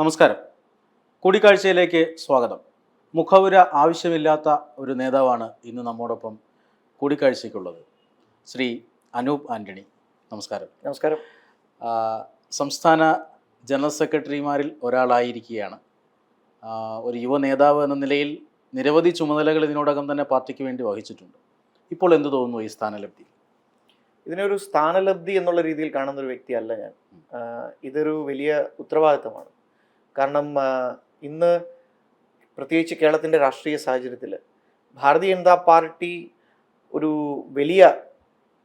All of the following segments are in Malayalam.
നമസ്കാരം. കൂടിക്കാഴ്ചയിലേക്ക് സ്വാഗതം. മുഖവുര ആവശ്യമില്ലാത്ത ഒരു നേതാവാണ് ഇന്ന് നമ്മോടൊപ്പം കൂടിക്കാഴ്ചയ്ക്കുള്ളത്. ശ്രീ അനൂപ് ആന്റണി നമസ്കാരം. നമസ്കാരം. സംസ്ഥാന ജനറൽ സെക്രട്ടറിമാരിൽ ഒരാളായിരിക്കുകയാണ്. ഒരു യുവ നേതാവ് എന്ന നിലയിൽ നിരവധി ചുമതലകൾ ഇതിനോടകം തന്നെ പാർട്ടിക്ക് വേണ്ടി വഹിച്ചിട്ടുണ്ട്. ഇപ്പോൾ എന്ത് തോന്നുന്നു ഈ സ്ഥാനലബ്ധി? ഇതിനൊരു സ്ഥാനലബ്ധി എന്നുള്ള രീതിയിൽ കാണുന്ന ഒരു വ്യക്തിയല്ല ഞാൻ. ഇതൊരു വലിയ ഉത്തരവാദിത്തമാണ്. കാരണം ഇന്ന് പ്രത്യേകിച്ച് കേരളത്തിന്റെ രാഷ്ട്രീയ സാഹചര്യത്തിൽ ഭാരതീയ ജനതാ പാർട്ടി ഒരു വലിയ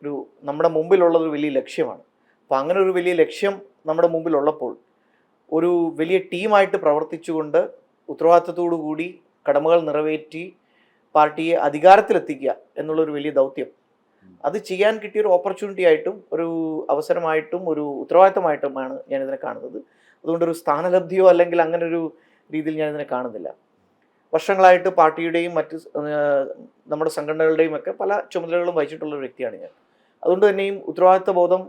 ഒരു നമ്മുടെ മുമ്പിലുള്ളത് ഒരു വലിയ ലക്ഷ്യമാണ്. അപ്പോൾ അങ്ങനെ ഒരു വലിയ ലക്ഷ്യം നമ്മുടെ മുമ്പിലുള്ളപ്പോൾ ഒരു വലിയ ടീമായിട്ട് പ്രവർത്തിച്ചുകൊണ്ട് ഉത്തരവാദിത്തത്തോടു കൂടി കടമകൾ നിറവേറ്റി പാർട്ടിയെ അധികാരത്തിലെത്തിക്കുക എന്നുള്ളൊരു വലിയ ദൗത്യം. അത് ചെയ്യാൻ കിട്ടിയ ഒരു ഓപ്പർച്യൂണിറ്റി ആയിട്ടും ഒരു അവസരമായിട്ടും ഒരു ഉത്തരവാദിത്തമായിട്ടുമാണ് ഞാനിതിനെ കാണുന്നത്. അതുകൊണ്ട് ഒരു സ്ഥാനലബ്ധിയോ അല്ലെങ്കിൽ അങ്ങനെ ഒരു രീതിയിൽ ഞാൻ ഇതിനെ കാണുന്നില്ല. വർഷങ്ങളായിട്ട് പാർട്ടിയുടെയും മറ്റ് നമ്മുടെ സംഘടനകളുടെയും ഒക്കെ പല ചുമതലകളും വഹിച്ചിട്ടുള്ള ഒരു വ്യക്തിയാണ് ഞാൻ. അതുകൊണ്ട് തന്നെയും ഉത്തരവാദിത്വ ബോധം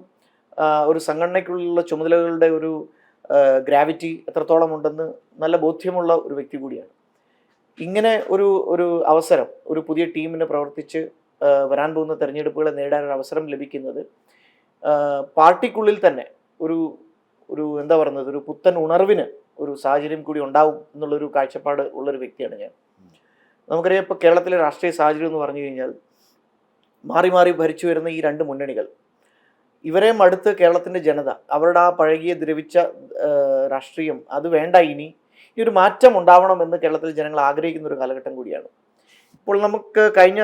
ഒരു സംഘടനയ്ക്കുള്ളിലുള്ള ചുമതലകളുടെ ഒരു ഗ്രാവിറ്റി എത്രത്തോളം ഉണ്ടെന്ന് നല്ല ബോധ്യമുള്ള ഒരു വ്യക്തി കൂടിയാണ്. ഇങ്ങനെ ഒരു ഒരു അവസരം ഒരു പുതിയ ടീമിന് പ്രവർത്തിച്ച് വരാൻ പോകുന്ന തെരഞ്ഞെടുപ്പുകളെ ഒരു അവസരം ലഭിക്കുന്നത് പാർട്ടിക്കുള്ളിൽ തന്നെ ഒരു ഒരു എന്താ പറയുന്നത് ഒരു പുത്തൻ ഉണർവിന് ഒരു സാഹചര്യം കൂടി ഉണ്ടാവും എന്നുള്ളൊരു കാഴ്ചപ്പാട് ഉള്ളൊരു വ്യക്തിയാണ് ഞാൻ. നമുക്കറിയാം ഇപ്പോൾ കേരളത്തിലെ രാഷ്ട്രീയ സാഹചര്യം എന്ന് പറഞ്ഞു കഴിഞ്ഞാൽ മാറി മാറി ഭരിച്ചു വരുന്ന ഈ രണ്ട് മുന്നണികൾ ഇവരെ മടുത്ത് കേരളത്തിന്റെ ജനത അവരുടെ ആ പഴകിയ ദ്രവിച്ച രാഷ്ട്രീയം അത് വേണ്ട ഇനി ഈ ഒരു മാറ്റം ഉണ്ടാവണമെന്ന് കേരളത്തിലെ ജനങ്ങൾ ആഗ്രഹിക്കുന്ന ഒരു കാലഘട്ടം കൂടിയാണ്. ഇപ്പോൾ നമുക്ക് കഴിഞ്ഞ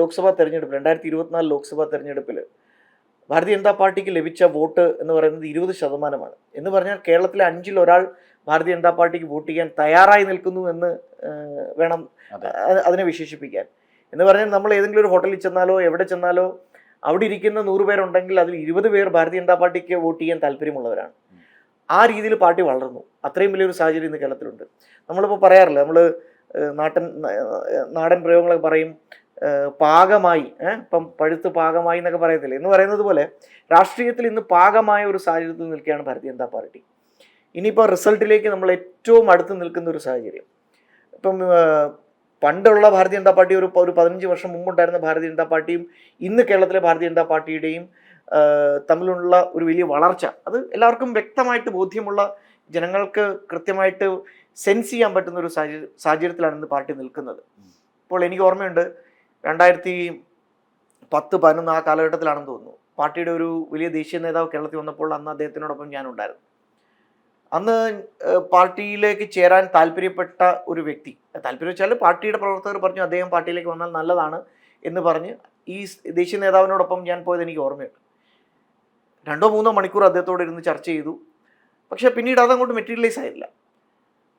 ലോക്സഭാ തെരഞ്ഞെടുപ്പിൽ രണ്ടായിരത്തി ഇരുപത്തിനാല് ലോക്സഭാ തെരഞ്ഞെടുപ്പിൽ ഭാരതീയ ജനതാ പാർട്ടിക്ക് ലഭിച്ച വോട്ട് എന്ന് പറയുന്നത് ഇരുപത് ശതമാനമാണ്. എന്ന് പറഞ്ഞാൽ കേരളത്തിലെ അഞ്ചിൽ ഒരാൾ ഭാരതീയ ജനതാ പാർട്ടിക്ക് വോട്ട് ചെയ്യാൻ തയ്യാറായി നിൽക്കുന്നു എന്ന് വേണം അതിനെ വിശേഷിപ്പിക്കാൻ. എന്ന് പറഞ്ഞാൽ നമ്മൾ ഏതെങ്കിലും ഒരു ഹോട്ടലിൽ ചെന്നാലോ എവിടെ ചെന്നാലോ അവിടെ ഇരിക്കുന്ന നൂറ് പേരുണ്ടെങ്കിൽ അതിൽ ഇരുപത് പേർ ഭാരതീയ ജനതാ പാർട്ടിക്ക് വോട്ട് ചെയ്യാൻ താല്പര്യമുള്ളവരാണ്. ആ രീതിയിൽ പാർട്ടി വളർന്നു. അത്രയും വലിയൊരു സാഹചര്യം ഇന്ന് കേരളത്തിലുണ്ട്. നമ്മളിപ്പോൾ പറയാറില്ല നമ്മൾ നാട്ടൻ നാടൻ പ്രയോഗങ്ങളൊക്കെ പറയും പാകമായി ഇപ്പം പഴുത്ത് പാകമായി എന്നൊക്കെ പറയത്തില്ല എന്ന് പറയുന്നത് പോലെ രാഷ്ട്രീയത്തിൽ ഇന്ന് പാകമായ ഒരു സാഹചര്യത്തിൽ നിൽക്കുകയാണ് ഭാരതീയ ജനതാ പാർട്ടി. ഇനിയിപ്പോൾ റിസൾട്ടിലേക്ക് നമ്മൾ ഏറ്റവും അടുത്ത് നിൽക്കുന്ന ഒരു സാഹചര്യം. ഇപ്പം പണ്ടുള്ള ഭാരതീയ ജനതാ പാർട്ടി ഒരു ഒരു പതിനഞ്ച് വർഷം മുമ്പുണ്ടായിരുന്ന ഭാരതീയ ജനതാ പാർട്ടിയും ഇന്ന് കേരളത്തിലെ ഭാരതീയ ജനതാ പാർട്ടിയുടെയും തമ്മിലുള്ള ഒരു വലിയ വളർച്ച. അത് എല്ലാവർക്കും വ്യക്തമായിട്ട് ബോധ്യമുള്ള ജനങ്ങൾക്ക് കൃത്യമായിട്ട് സെൻസ് ചെയ്യാൻ പറ്റുന്ന ഒരു സാഹചര്യ സാഹചര്യത്തിലാണ് ഇന്ന് പാർട്ടി നിൽക്കുന്നത്. അപ്പോൾ എനിക്ക് ഓർമ്മയുണ്ട് രണ്ടായിരത്തി പത്ത് പതിനൊന്ന് ആ കാലഘട്ടത്തിലാണെന്ന് തോന്നുന്നു. പാർട്ടിയുടെ ഒരു വലിയ ദേശീയ നേതാവ് കേരളത്തിൽ വന്നപ്പോൾ അന്ന് അദ്ദേഹത്തിനോടൊപ്പം ഞാനുണ്ടായിരുന്നു. അന്ന് പാർട്ടിയിലേക്ക് ചേരാൻ താല്പര്യപ്പെട്ട ഒരു വ്യക്തി താല്പര്യം വെച്ചാൽ പാർട്ടിയുടെ പ്രവർത്തകർ പറഞ്ഞു അദ്ദേഹം പാർട്ടിയിലേക്ക് വന്നാൽ നല്ലതാണ് എന്ന് പറഞ്ഞ് ഈ ദേശീയ നേതാവിനോടൊപ്പം ഞാൻ പോയത് എനിക്ക് ഓർമ്മയുണ്ട്. രണ്ടോ മൂന്നോ മണിക്കൂർ അദ്ദേഹത്തോട് ഇരുന്ന് ചർച്ച ചെയ്തു. പക്ഷേ പിന്നീട് അതങ്ങോട്ട് മെറ്റീരിയലൈസ് ആയില്ല.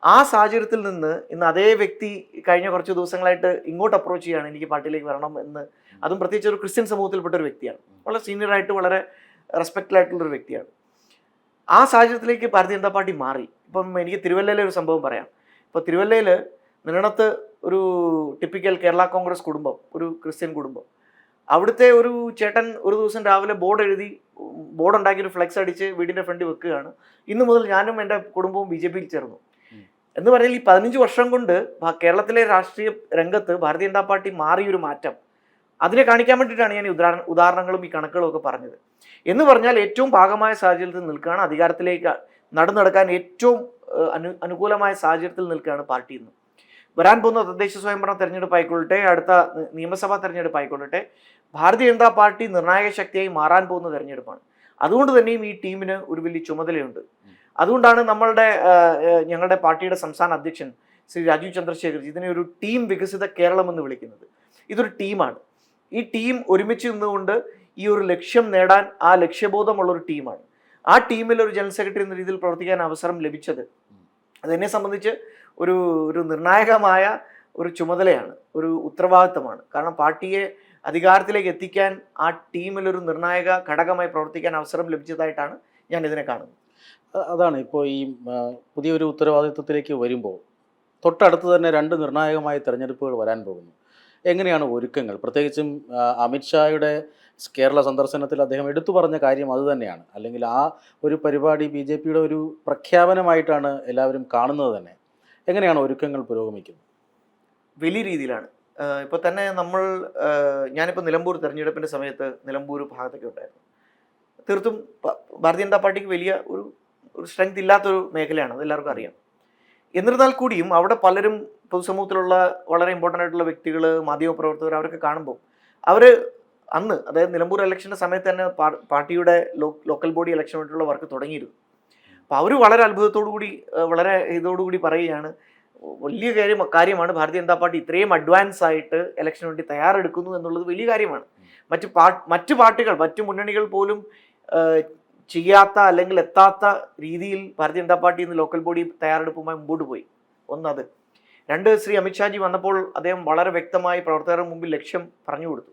ആ സാഹചര്യത്തിൽ നിന്ന് ഇന്ന് അതേ വ്യക്തി കഴിഞ്ഞ കുറച്ച് ദിവസങ്ങളായിട്ട് ഇങ്ങോട്ട് അപ്രോച്ച് ചെയ്യാണ് എനിക്ക് പാർട്ടിയിലേക്ക് വരണം എന്ന്. അതും പ്രത്യേകിച്ച് ഒരു ക്രിസ്ത്യൻ സമൂഹത്തിൽപ്പെട്ട ഒരു വ്യക്തിയാണ്. വളരെ സീനിയറായിട്ട് വളരെ റെസ്പെക്റ്റഡ് ഒരു വ്യക്തിയാണ്. ആ സാഹചര്യത്തിലേക്ക് ഭാരതീയ ജനതാ പാർട്ടി മാറി. ഇപ്പം എനിക്ക് തിരുവല്ലയിലെ ഒരു സംഭവം പറയാം. ഇപ്പോൾ തിരുവല്ലയിൽ നിരണത്ത് ഒരു ടിപ്പിക്കൽ കേരള കോൺഗ്രസ് കുടുംബം ഒരു ക്രിസ്ത്യൻ കുടുംബം. അവിടുത്തെ ഒരു ചേട്ടൻ ഒരു ദിവസം രാവിലെ ബോർഡ് എഴുതി ബോർഡ് ഉണ്ടാക്കി ഒരു ഫ്ലെക്സ് അടിച്ച് വീടിന്റെ ഫ്രണ്ടിൽ വെക്കുകയാണ്. ഇന്ന് മുതൽ ഞാനും എന്റെ കുടുംബവും ബി ജെ പിയിൽ ചേർന്നു. എന്ന് പറഞ്ഞാൽ ഈ പതിനഞ്ച് വർഷം കൊണ്ട് കേരളത്തിലെ രാഷ്ട്രീയ രംഗത്ത് ഭാരതീയ ജനതാ പാർട്ടി മാറിയൊരു മാറ്റം. അതിനെ കാണിക്കാൻ വേണ്ടിയിട്ടാണ് ഞാൻ ഉദാഹരണ ഉദാഹരണങ്ങളും ഈ കണക്കുകളും ഒക്കെ പറഞ്ഞത്. എന്ന് പറഞ്ഞാൽ ഏറ്റവും ഭാഗമായ സാഹചര്യത്തിൽ നിൽക്കുകയാണ് അധികാരത്തിലേക്ക് നടന്നെടുക്കാൻ ഏറ്റവും അനു അനുകൂലമായ സാഹചര്യത്തിൽ നിൽക്കുകയാണ് പാർട്ടി ഇന്ന്. വരാൻ പോകുന്ന തദ്ദേശ സ്വയംഭരണ തെരഞ്ഞെടുപ്പ് ആയിക്കൊള്ളട്ടെ അടുത്ത നിയമസഭാ തെരഞ്ഞെടുപ്പ് ആയിക്കൊള്ളട്ടെ ഭാരതീയ ജനതാ പാർട്ടി നിർണായക ശക്തിയായി മാറാൻ പോകുന്ന തെരഞ്ഞെടുപ്പാണ്. അതുകൊണ്ട് തന്നെയും ഈ ടീമിന് ഒരു വലിയ ചുമതലയുണ്ട്. അതുകൊണ്ടാണ് നമ്മളുടെ ഞങ്ങളുടെ പാർട്ടിയുടെ സംസ്ഥാന അധ്യക്ഷൻ ശ്രീ രാജീവ് ചന്ദ്രശേഖർ ഇതിനെ ഒരു ടീം വികസിത കേരളം എന്ന് വിളിക്കുന്നത്. ഇതൊരു ടീമാണ്. ഈ ടീം ഒരുമിച്ച് നിന്നുകൊണ്ട് ഈ ഒരു ലക്ഷ്യം നേടാൻ ആ ലക്ഷ്യബോധമുള്ള ഒരു ടീമാണ്. ആ ടീമിൽ ഒരു ജനറൽ സെക്രട്ടറി എന്ന രീതിയിൽ പ്രവർത്തിക്കാൻ അവസരം ലഭിച്ചത് അതെന്നെ സംബന്ധിച്ച് ഒരു ഒരു നിർണായകമായ ഒരു ചുമതലയാണ് ഒരു ഉത്തരവാദിത്തമാണ്. കാരണം പാർട്ടിയെ അധികാരത്തിലേക്ക് എത്തിക്കാൻ ആ ടീമിൽ ഒരു നിർണായക ഘടകമായി പ്രവർത്തിക്കാൻ അവസരം ലഭിച്ചതായിട്ടാണ് ഞാൻ ഇതിനെ കാണുന്നത്. അതാണ് ഇപ്പോൾ ഈ പുതിയൊരു ഉത്തരവാദിത്വത്തിലേക്ക് വരുമ്പോൾ തൊട്ടടുത്ത് തന്നെ രണ്ട് നിർണായകമായ തെരഞ്ഞെടുപ്പുകൾ വരാൻ പോകുന്നു. എങ്ങനെയാണ് ഒരുക്കങ്ങൾ? പ്രത്യേകിച്ചും അമിത്ഷായുടെ കേരള സന്ദർശനത്തിൽ അദ്ദേഹം എടുത്തു പറഞ്ഞ കാര്യം അതുതന്നെയാണ് അല്ലെങ്കിൽ ആ ഒരു പരിപാടി ബി ജെ പിയുടെ ഒരു പ്രഖ്യാപനമായിട്ടാണ് എല്ലാവരും കാണുന്നത് തന്നെ. എങ്ങനെയാണ് ഒരുക്കങ്ങൾ പുരോഗമിക്കുന്നത്? വലിയ രീതിയിലാണ്. ഇപ്പോൾ തന്നെ നമ്മൾ ഞാനിപ്പോൾ നിലമ്പൂർ തെരഞ്ഞെടുപ്പിന്റെ സമയത്ത് നിലമ്പൂർ ഭാഗത്തൊക്കെ ഉണ്ടായിരുന്നു. തീർത്തും ഭാരതീയ ജനതാ പാർട്ടിക്ക് വലിയ ഒരു ഒരു സ്ട്രെങ്ത് ഇല്ലാത്തൊരു മേഖലയാണ് അത് എല്ലാവർക്കും അറിയാം. എന്നിരുന്നാൽ കൂടിയും അവിടെ പലരും പൊതുസമൂഹത്തിലുള്ള വളരെ ഇമ്പോർട്ടന്റ് ആയിട്ടുള്ള വ്യക്തികൾ മാധ്യമപ്രവർത്തകർ അവരൊക്കെ കാണുമ്പോൾ അവർ അന്ന് അതായത് നിലമ്പൂർ ഇലക്ഷന്റെ സമയത്ത് തന്നെ പാർട്ടിയുടെ ലോക്കൽ ബോഡി ഇലക്ഷൻ വേണ്ടിയിട്ടുള്ള വർക്ക് തുടങ്ങിയിരുന്നു. അപ്പോൾ അവർ വളരെ അത്ഭുതത്തോടു കൂടി വളരെ ഇതോടുകൂടി പറയുകയാണ് വലിയ കാര്യം കാര്യമാണ് ഭാരതീയ ജനതാ പാർട്ടി ഇത്രയും അഡ്വാൻസ് ആയിട്ട് ഇലക്ഷൻ വേണ്ടി തയ്യാറെടുക്കുന്നു എന്നുള്ളത് വലിയ കാര്യമാണ്. മറ്റ് പാ മറ്റ് പാർട്ടികൾ മറ്റു മുന്നണികൾ പോലും ചെയ്യാത്ത അല്ലെങ്കിൽ എത്താത്ത രീതിയിൽ ഭാരതീയ ജനതാ പാർട്ടി ഇന്ന് ലോക്കൽ ബോഡി തയ്യാറെടുപ്പുമായി മുമ്പോട്ട് പോയി. ഒന്നത്. രണ്ട് ശ്രീ അമിത്ഷാജി വന്നപ്പോൾ അദ്ദേഹം വളരെ വ്യക്തമായി പ്രവർത്തകരുടെ മുമ്പിൽ ലക്ഷ്യം പറഞ്ഞു കൊടുത്തു.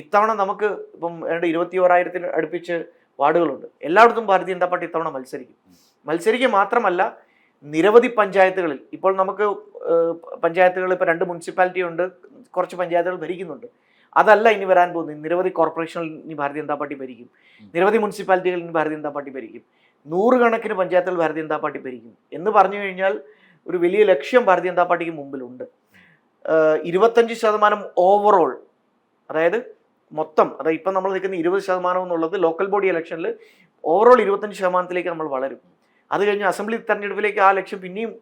ഇത്തവണ നമുക്ക് ഇപ്പം ഏതാണ്ട് ഇരുപത്തി ഓരായിരത്തിന് അടുപ്പിച്ച് വാർഡുകളുണ്ട്. എല്ലായിടത്തും ഭാരതീയ ജനതാ പാർട്ടി ഇത്തവണ മത്സരിക്കും. മത്സരിക്കുക മാത്രമല്ല നിരവധി പഞ്ചായത്തുകളിൽ ഇപ്പോൾ നമുക്ക് പഞ്ചായത്തുകൾ ഇപ്പോൾ രണ്ട് മുനിസിപ്പാലിറ്റി ഉണ്ട് കുറച്ച് പഞ്ചായത്തുകൾ ഭരിക്കുന്നുണ്ട്. അതല്ല ഇനി വരാൻ പോകുന്നത്. നിരവധി കോർപ്പറേഷനിൽ ഇനി ഭാരതീയ ജനതാ പാർട്ടി ഭരിക്കും. നിരവധി മുനിസിപ്പാലിറ്റികളിൽ ഇനി ഭാരതീയ ജനതാ പാർട്ടി ഭരിക്കും. നൂറുകണക്കിന് പഞ്ചായത്തുകൾ ഭാരതീയ ജനതാ പാർട്ടി ഭരിക്കും. എന്ന് പറഞ്ഞു കഴിഞ്ഞാൽ ഒരു വലിയ ലക്ഷ്യം ഭാരതീയ ജനതാ പാർട്ടിക്ക് മുമ്പിലുണ്ട്. ഇരുപത്തഞ്ച് ശതമാനം ഓവറോൾ അതായത് മൊത്തം അതായത് ഇപ്പം നമ്മൾ നിൽക്കുന്ന ഇരുപത് ശതമാനം എന്നുള്ളത് ലോക്കൽ ബോഡി ഇലക്ഷനിൽ ഓവറോൾ ഇരുപത്തഞ്ച് ശതമാനത്തിലേക്ക് നമ്മൾ വളരും. അത് കഴിഞ്ഞ് അസംബ്ലി തെരഞ്ഞെടുപ്പിലേക്ക് ആ ലക്ഷ്യം പിന്നെയും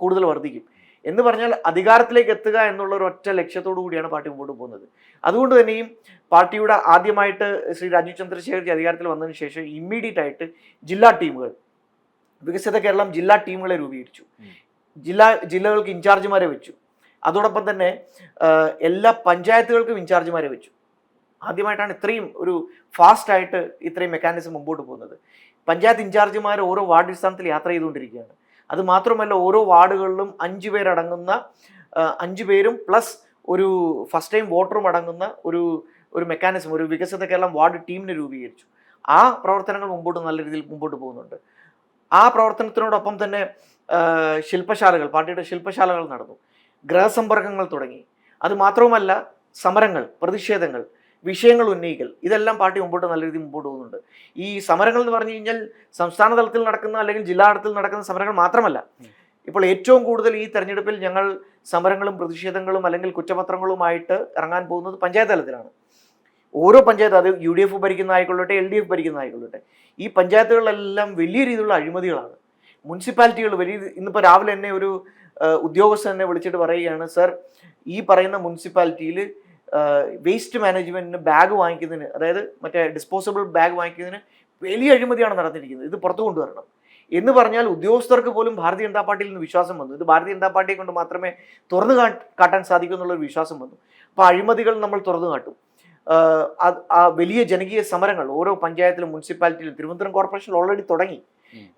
കൂടുതൽ വർദ്ധിക്കും. എന്ന് പറഞ്ഞാൽ അധികാരത്തിലേക്ക് എത്തുക എന്നുള്ള ഒരു ഒറ്റ ലക്ഷ്യത്തോടു കൂടിയാണ് പാർട്ടി മുമ്പോട്ട് പോകുന്നത്. അതുകൊണ്ട് തന്നെയും പാർട്ടിയുടെ ആദ്യമായിട്ട് ശ്രീ രാജീവ് ചന്ദ്രശേഖർജി അധികാരത്തിൽ വന്നതിന് ശേഷം ഇമ്മീഡിയറ്റ് ആയിട്ട് ജില്ലാ ടീമുകൾ വികസിത കേരളം ജില്ലാ ടീമുകളെ രൂപീകരിച്ചു. ജില്ലാ ജില്ലകൾക്ക് ഇൻചാർജുമാരെ വെച്ചു. അതോടൊപ്പം തന്നെ എല്ലാ പഞ്ചായത്തുകൾക്കും ഇൻചാർജുമാരെ വെച്ചു. ആദ്യമായിട്ടാണ് ഇത്രയും ഒരു ഫാസ്റ്റായിട്ട് ഇത്രയും മെക്കാനിസം മുമ്പോട്ട് പോകുന്നത്. പഞ്ചായത്ത് ഇൻചാർജുമാർ ഓരോ വാർഡ് അടിസ്ഥാനത്തിൽ യാത്ര ചെയ്തുകൊണ്ടിരിക്കുകയാണ്. അത് മാത്രമല്ല ഓരോ വാർഡുകളിലും അഞ്ച് പേരടങ്ങുന്ന അഞ്ചു പേരും പ്ലസ് ഒരു ഫസ്റ്റ് ടൈം വോട്ടറും അടങ്ങുന്ന ഒരു ഒരു മെക്കാനിസം ഒരു വികസിത കേരളം വാർഡ് ടീമിനെ രൂപീകരിച്ചു. ആ പ്രവർത്തനങ്ങൾ മുമ്പോട്ട് നല്ല രീതിയിൽ മുമ്പോട്ട് പോകുന്നുണ്ട്. ആ പ്രവർത്തനത്തിനോടൊപ്പം തന്നെ ശില്പശാലകൾ പാർട്ടിയുടെ ശില്പശാലകൾ നടന്നു. ഗൃഹസമ്പർക്കങ്ങൾ തുടങ്ങി. അത് മാത്രവുമല്ല സമരങ്ങൾ പ്രതിഷേധങ്ങൾ വിഷയങ്ങൾ ഉന്നയിക്കൽ. ഇതെല്ലാം പാർട്ടി മുമ്പോട്ട് നല്ല രീതിയിൽ മുമ്പോട്ട് പോകുന്നുണ്ട്. ഈ സമരങ്ങൾ എന്ന് പറഞ്ഞു കഴിഞ്ഞാൽ സംസ്ഥാന തലത്തിൽ നടക്കുന്ന അല്ലെങ്കിൽ ജില്ലാ തലത്തിൽ നടക്കുന്ന സമരങ്ങൾ മാത്രമല്ല. ഇപ്പോൾ ഏറ്റവും കൂടുതൽ ഈ തെരഞ്ഞെടുപ്പിൽ ഞങ്ങൾ സമരങ്ങളും പ്രതിഷേധങ്ങളും അല്ലെങ്കിൽ കുറ്റപത്രങ്ങളുമായിട്ട് ഇറങ്ങാൻ പോകുന്നത് പഞ്ചായത്ത് തലത്തിലാണ്. ഓരോ പഞ്ചായത്ത് അത് യു ഡി എഫ് ഭരിക്കുന്ന ആയിക്കൊള്ളട്ടെ എൽ ഡി എഫ് ഭരിക്കുന്ന ആയിക്കൊള്ളട്ടെ ഈ പഞ്ചായത്തുകളിലെല്ലാം വലിയ രീതിയിലുള്ള അഴിമതികളാണ്. മുനിസിപ്പാലിറ്റികൾ വലിയ ഇന്നിപ്പോൾ രാവിലെ തന്നെ ഒരു ഉദ്യോഗസ്ഥനെ വിളിച്ചിട്ട് പറയുകയാണ് സർ ഈ പറയുന്ന മുനിസിപ്പാലിറ്റിയിൽ വേസ്റ്റ് മാനേജ്മെന്റിന് ബാഗ് വാങ്ങിക്കുന്നതിന് അതായത് മറ്റേ ഡിസ്പോസിബിൾ ബാഗ് വാങ്ങിക്കുന്നതിന് വലിയ അഴിമതിയാണ് നടന്നിരിക്കുന്നത്. ഇത് പുറത്തു കൊണ്ടുവരണം. എന്ന് പറഞ്ഞാൽ ഉദ്യോഗസ്ഥർക്ക് പോലും ഭാരതീയ ജനതാ പാർട്ടിയിൽ നിന്ന് വിശ്വാസം വന്നു. ഇത് ഭാരതീയ ജനതാ പാർട്ടിയെ കൊണ്ട് മാത്രമേ തുറന്നു കാട്ടാൻ സാധിക്കൂ എന്നുള്ളൊരു വിശ്വാസം വന്നു. അപ്പോൾ അഴിമതികൾ നമ്മൾ തുറന്നു കാട്ടും. ആ വലിയ ജനകീയ സമരങ്ങൾ ഓരോ പഞ്ചായത്തിലും മുനിസിപ്പാലിറ്റിയിലും തിരുവനന്തപുരം കോർപ്പറേഷനിൽ ഓൾറെഡി തുടങ്ങി.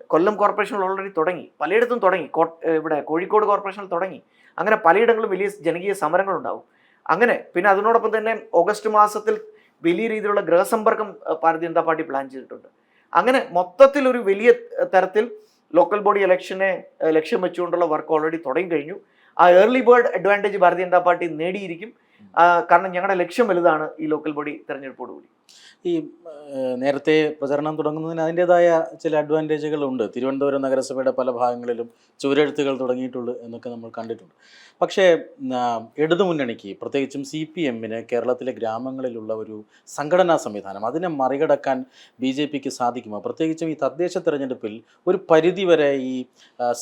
കൊല്ലം കോർപ്പറേഷനിൽ ഓൾറെഡി തുടങ്ങി. പലയിടത്തും തുടങ്ങി. ഇവിടെ കോഴിക്കോട് കോർപ്പറേഷനിൽ തുടങ്ങി. അങ്ങനെ പലയിടങ്ങളും വലിയ ജനകീയ സമരങ്ങൾ ഉണ്ടാവും അങ്ങനെ പിന്നെ അതിനോടൊപ്പം തന്നെ ഓഗസ്റ്റ് മാസത്തിൽ വലിയ രീതിയിലുള്ള ഗൃഹസമ്പർക്കം ഭാരതീയ ജനതാ പാർട്ടി പ്ലാൻ ചെയ്തിട്ടുണ്ട്. അങ്ങനെ മൊത്തത്തിൽ ഒരു വലിയ തരത്തിൽ ലോക്കൽ ബോഡി ഇലക്ഷനെ ലക്ഷ്യം വെച്ചുകൊണ്ടുള്ള വർക്ക് ഓൾറെഡി തുടങ്ങി കഴിഞ്ഞു ആ ഏർലി ബേർഡ് അഡ്വാന്റേജ് ഭാരതീയ ജനതാ പാർട്ടി നേടിയിരിക്കും. കാരണം ഞങ്ങളുടെ ലക്ഷ്യം വലുതാണ് ഈ ലോക്കൽ ബോഡി തെരഞ്ഞെടുപ്പോടുകൂടി ഈ നേരത്തെ പ്രചരണം തുടങ്ങുന്നതിന് അതിന്റെതായ ചില അഡ്വാന്റേജുകൾ ഉണ്ട് തിരുവനന്തപുരം നഗരസഭയുടെ പല ഭാഗങ്ങളിലും ചുവരെഴുത്തുകൾ തുടങ്ങിയിട്ടുള്ളൂ എന്നൊക്കെ നമ്മൾ കണ്ടിട്ടുണ്ട്. പക്ഷേ ഇടതുമുന്നണിക്ക് പ്രത്യേകിച്ചും സി പി എമ്മിന് കേരളത്തിലെ ഗ്രാമങ്ങളിലുള്ള ഒരു സംഘടനാ സംവിധാനം അതിനെ മറികടക്കാൻ ബി ജെ പിക്ക് സാധിക്കുമോ? പ്രത്യേകിച്ചും ഈ തദ്ദേശ തെരഞ്ഞെടുപ്പിൽ ഒരു പരിധിവരെ ഈ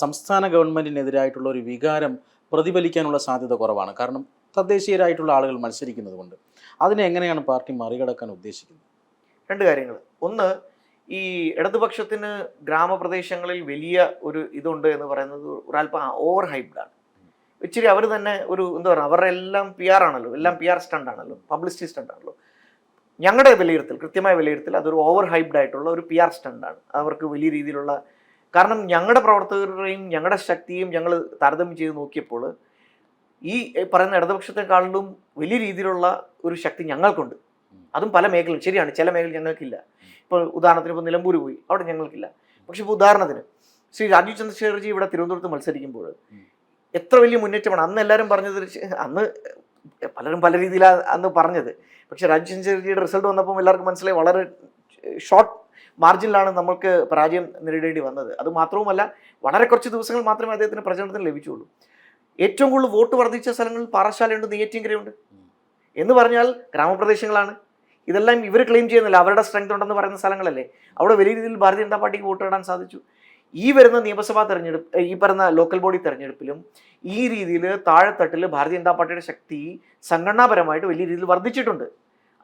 സംസ്ഥാന ഗവൺമെന്റിനെതിരായിട്ടുള്ള ഒരു വികാരം പ്രതിഫലിക്കാനുള്ള സാധ്യത കുറവാണ്. കാരണം തദ്ദേശീയരായിട്ടുള്ള ആളുകൾ മത്സരിക്കുന്നത് കൊണ്ട് അതിനെ എങ്ങനെയാണ് പാർട്ടി മറികടക്കാൻ ഉദ്ദേശിക്കുന്നത്? രണ്ട് കാര്യങ്ങൾ. ഒന്ന് ഈ ഇടതുപക്ഷത്തിന് ഗ്രാമപ്രദേശങ്ങളിൽ വലിയ ഒരു ഇതുണ്ട് എന്ന് പറയുന്നത് ഒരല്പം ഓവർ ഹൈപ്ഡാണ് ഇച്ചിരി അവർ തന്നെ ഒരു എന്താ പറയുക അവരുടെ എല്ലാം പി ആർ ആണല്ലോ എല്ലാം പി ആർ സ്റ്റണ്ട് ആണല്ലോ പബ്ലിസിറ്റി സ്റ്റണ്ട് ആണല്ലോ. ഞങ്ങളുടെ വിലയിരുത്തൽ കൃത്യമായ വിലയിരുത്തൽ അതൊരു ഓവർ ഹൈപ്ഡ് ആയിട്ടുള്ള ഒരു പി ആർ സ്റ്റണ്ടാണ് അവർക്ക് വലിയ രീതിയിലുള്ള കാരണം ഞങ്ങളുടെ പ്രവർത്തകരുടെയും ഞങ്ങളുടെ ശക്തിയും ഞങ്ങൾ താരതമ്യം ചെയ്ത് നോക്കിയപ്പോൾ ഈ പറയുന്ന ഇടതുപക്ഷത്തെക്കാളിലും വലിയ രീതിയിലുള്ള ഒരു ശക്തി ഞങ്ങൾക്കുണ്ട്. അതും പല മേഖലയും ശരിയാണ് ചില മേഖല ഞങ്ങൾക്കില്ല. ഇപ്പോൾ ഉദാഹരണത്തിന് ഇപ്പോൾ നിലമ്പൂർ പോയി അവിടെ ഞങ്ങൾക്കില്ല. പക്ഷെ ഇപ്പോൾ ഉദാഹരണത്തിന് ശ്രീ രാജീവ് ചന്ദ്രശേഖർജി ഇവിടെ തിരുവനന്തപുരത്ത് മത്സരിക്കുമ്പോൾ എത്ര വലിയ മുന്നേറ്റമാണ്. അന്ന് എല്ലാവരും പറഞ്ഞത് അന്ന് പലരും പല രീതിയിലാണ് അന്ന് പറഞ്ഞത്. പക്ഷേ രാജീവ് ചന്ദ്രശേഖർജിയുടെ റിസൾട്ട് വന്നപ്പോൾ എല്ലാവർക്കും മനസ്സിലായി വളരെ ഷോർട്ട് മാർജിനിലാണ് നമ്മൾക്ക് പരാജയം നേരിടേണ്ടി വന്നത്. അത് മാത്രവുമല്ല വളരെ കുറച്ച് ദിവസങ്ങൾ മാത്രമേ അദ്ദേഹത്തിന് പ്രചരണത്തിന് ലഭിച്ചുള്ളൂ. ഏറ്റവും കൂടുതൽ വോട്ട് വർദ്ധിച്ച സ്ഥലങ്ങളിൽ പാറശാലയുണ്ട് നെയ്യാറ്റിൻകരയുണ്ട്. എന്ന് പറഞ്ഞാൽ ഗ്രാമപ്രദേശങ്ങളാണ്. ഇതെല്ലാം ഇവർ ക്ലെയിം ചെയ്യുന്നില്ല. അവരുടെ സ്ട്രെങ്ത് ഉണ്ടെന്ന് പറയുന്ന സ്ഥലങ്ങളല്ലേ. അവിടെ വലിയ രീതിയിൽ ഭാരതീയ ജനതാ പാർട്ടിക്ക് വോട്ട് ഇടാൻ സാധിച്ചു. ഈ വരുന്ന നിയമസഭാ തെരഞ്ഞെടുപ്പ് ഈ പറയുന്ന ലോക്കൽ ബോഡി തെരഞ്ഞെടുപ്പിലും ഈ രീതിയിൽ താഴെത്തട്ടിൽ ഭാരതീയ ജനതാ പാർട്ടിയുടെ ശക്തി സംഘടനാപരമായിട്ട് വലിയ രീതിയിൽ വർദ്ധിച്ചിട്ടുണ്ട്.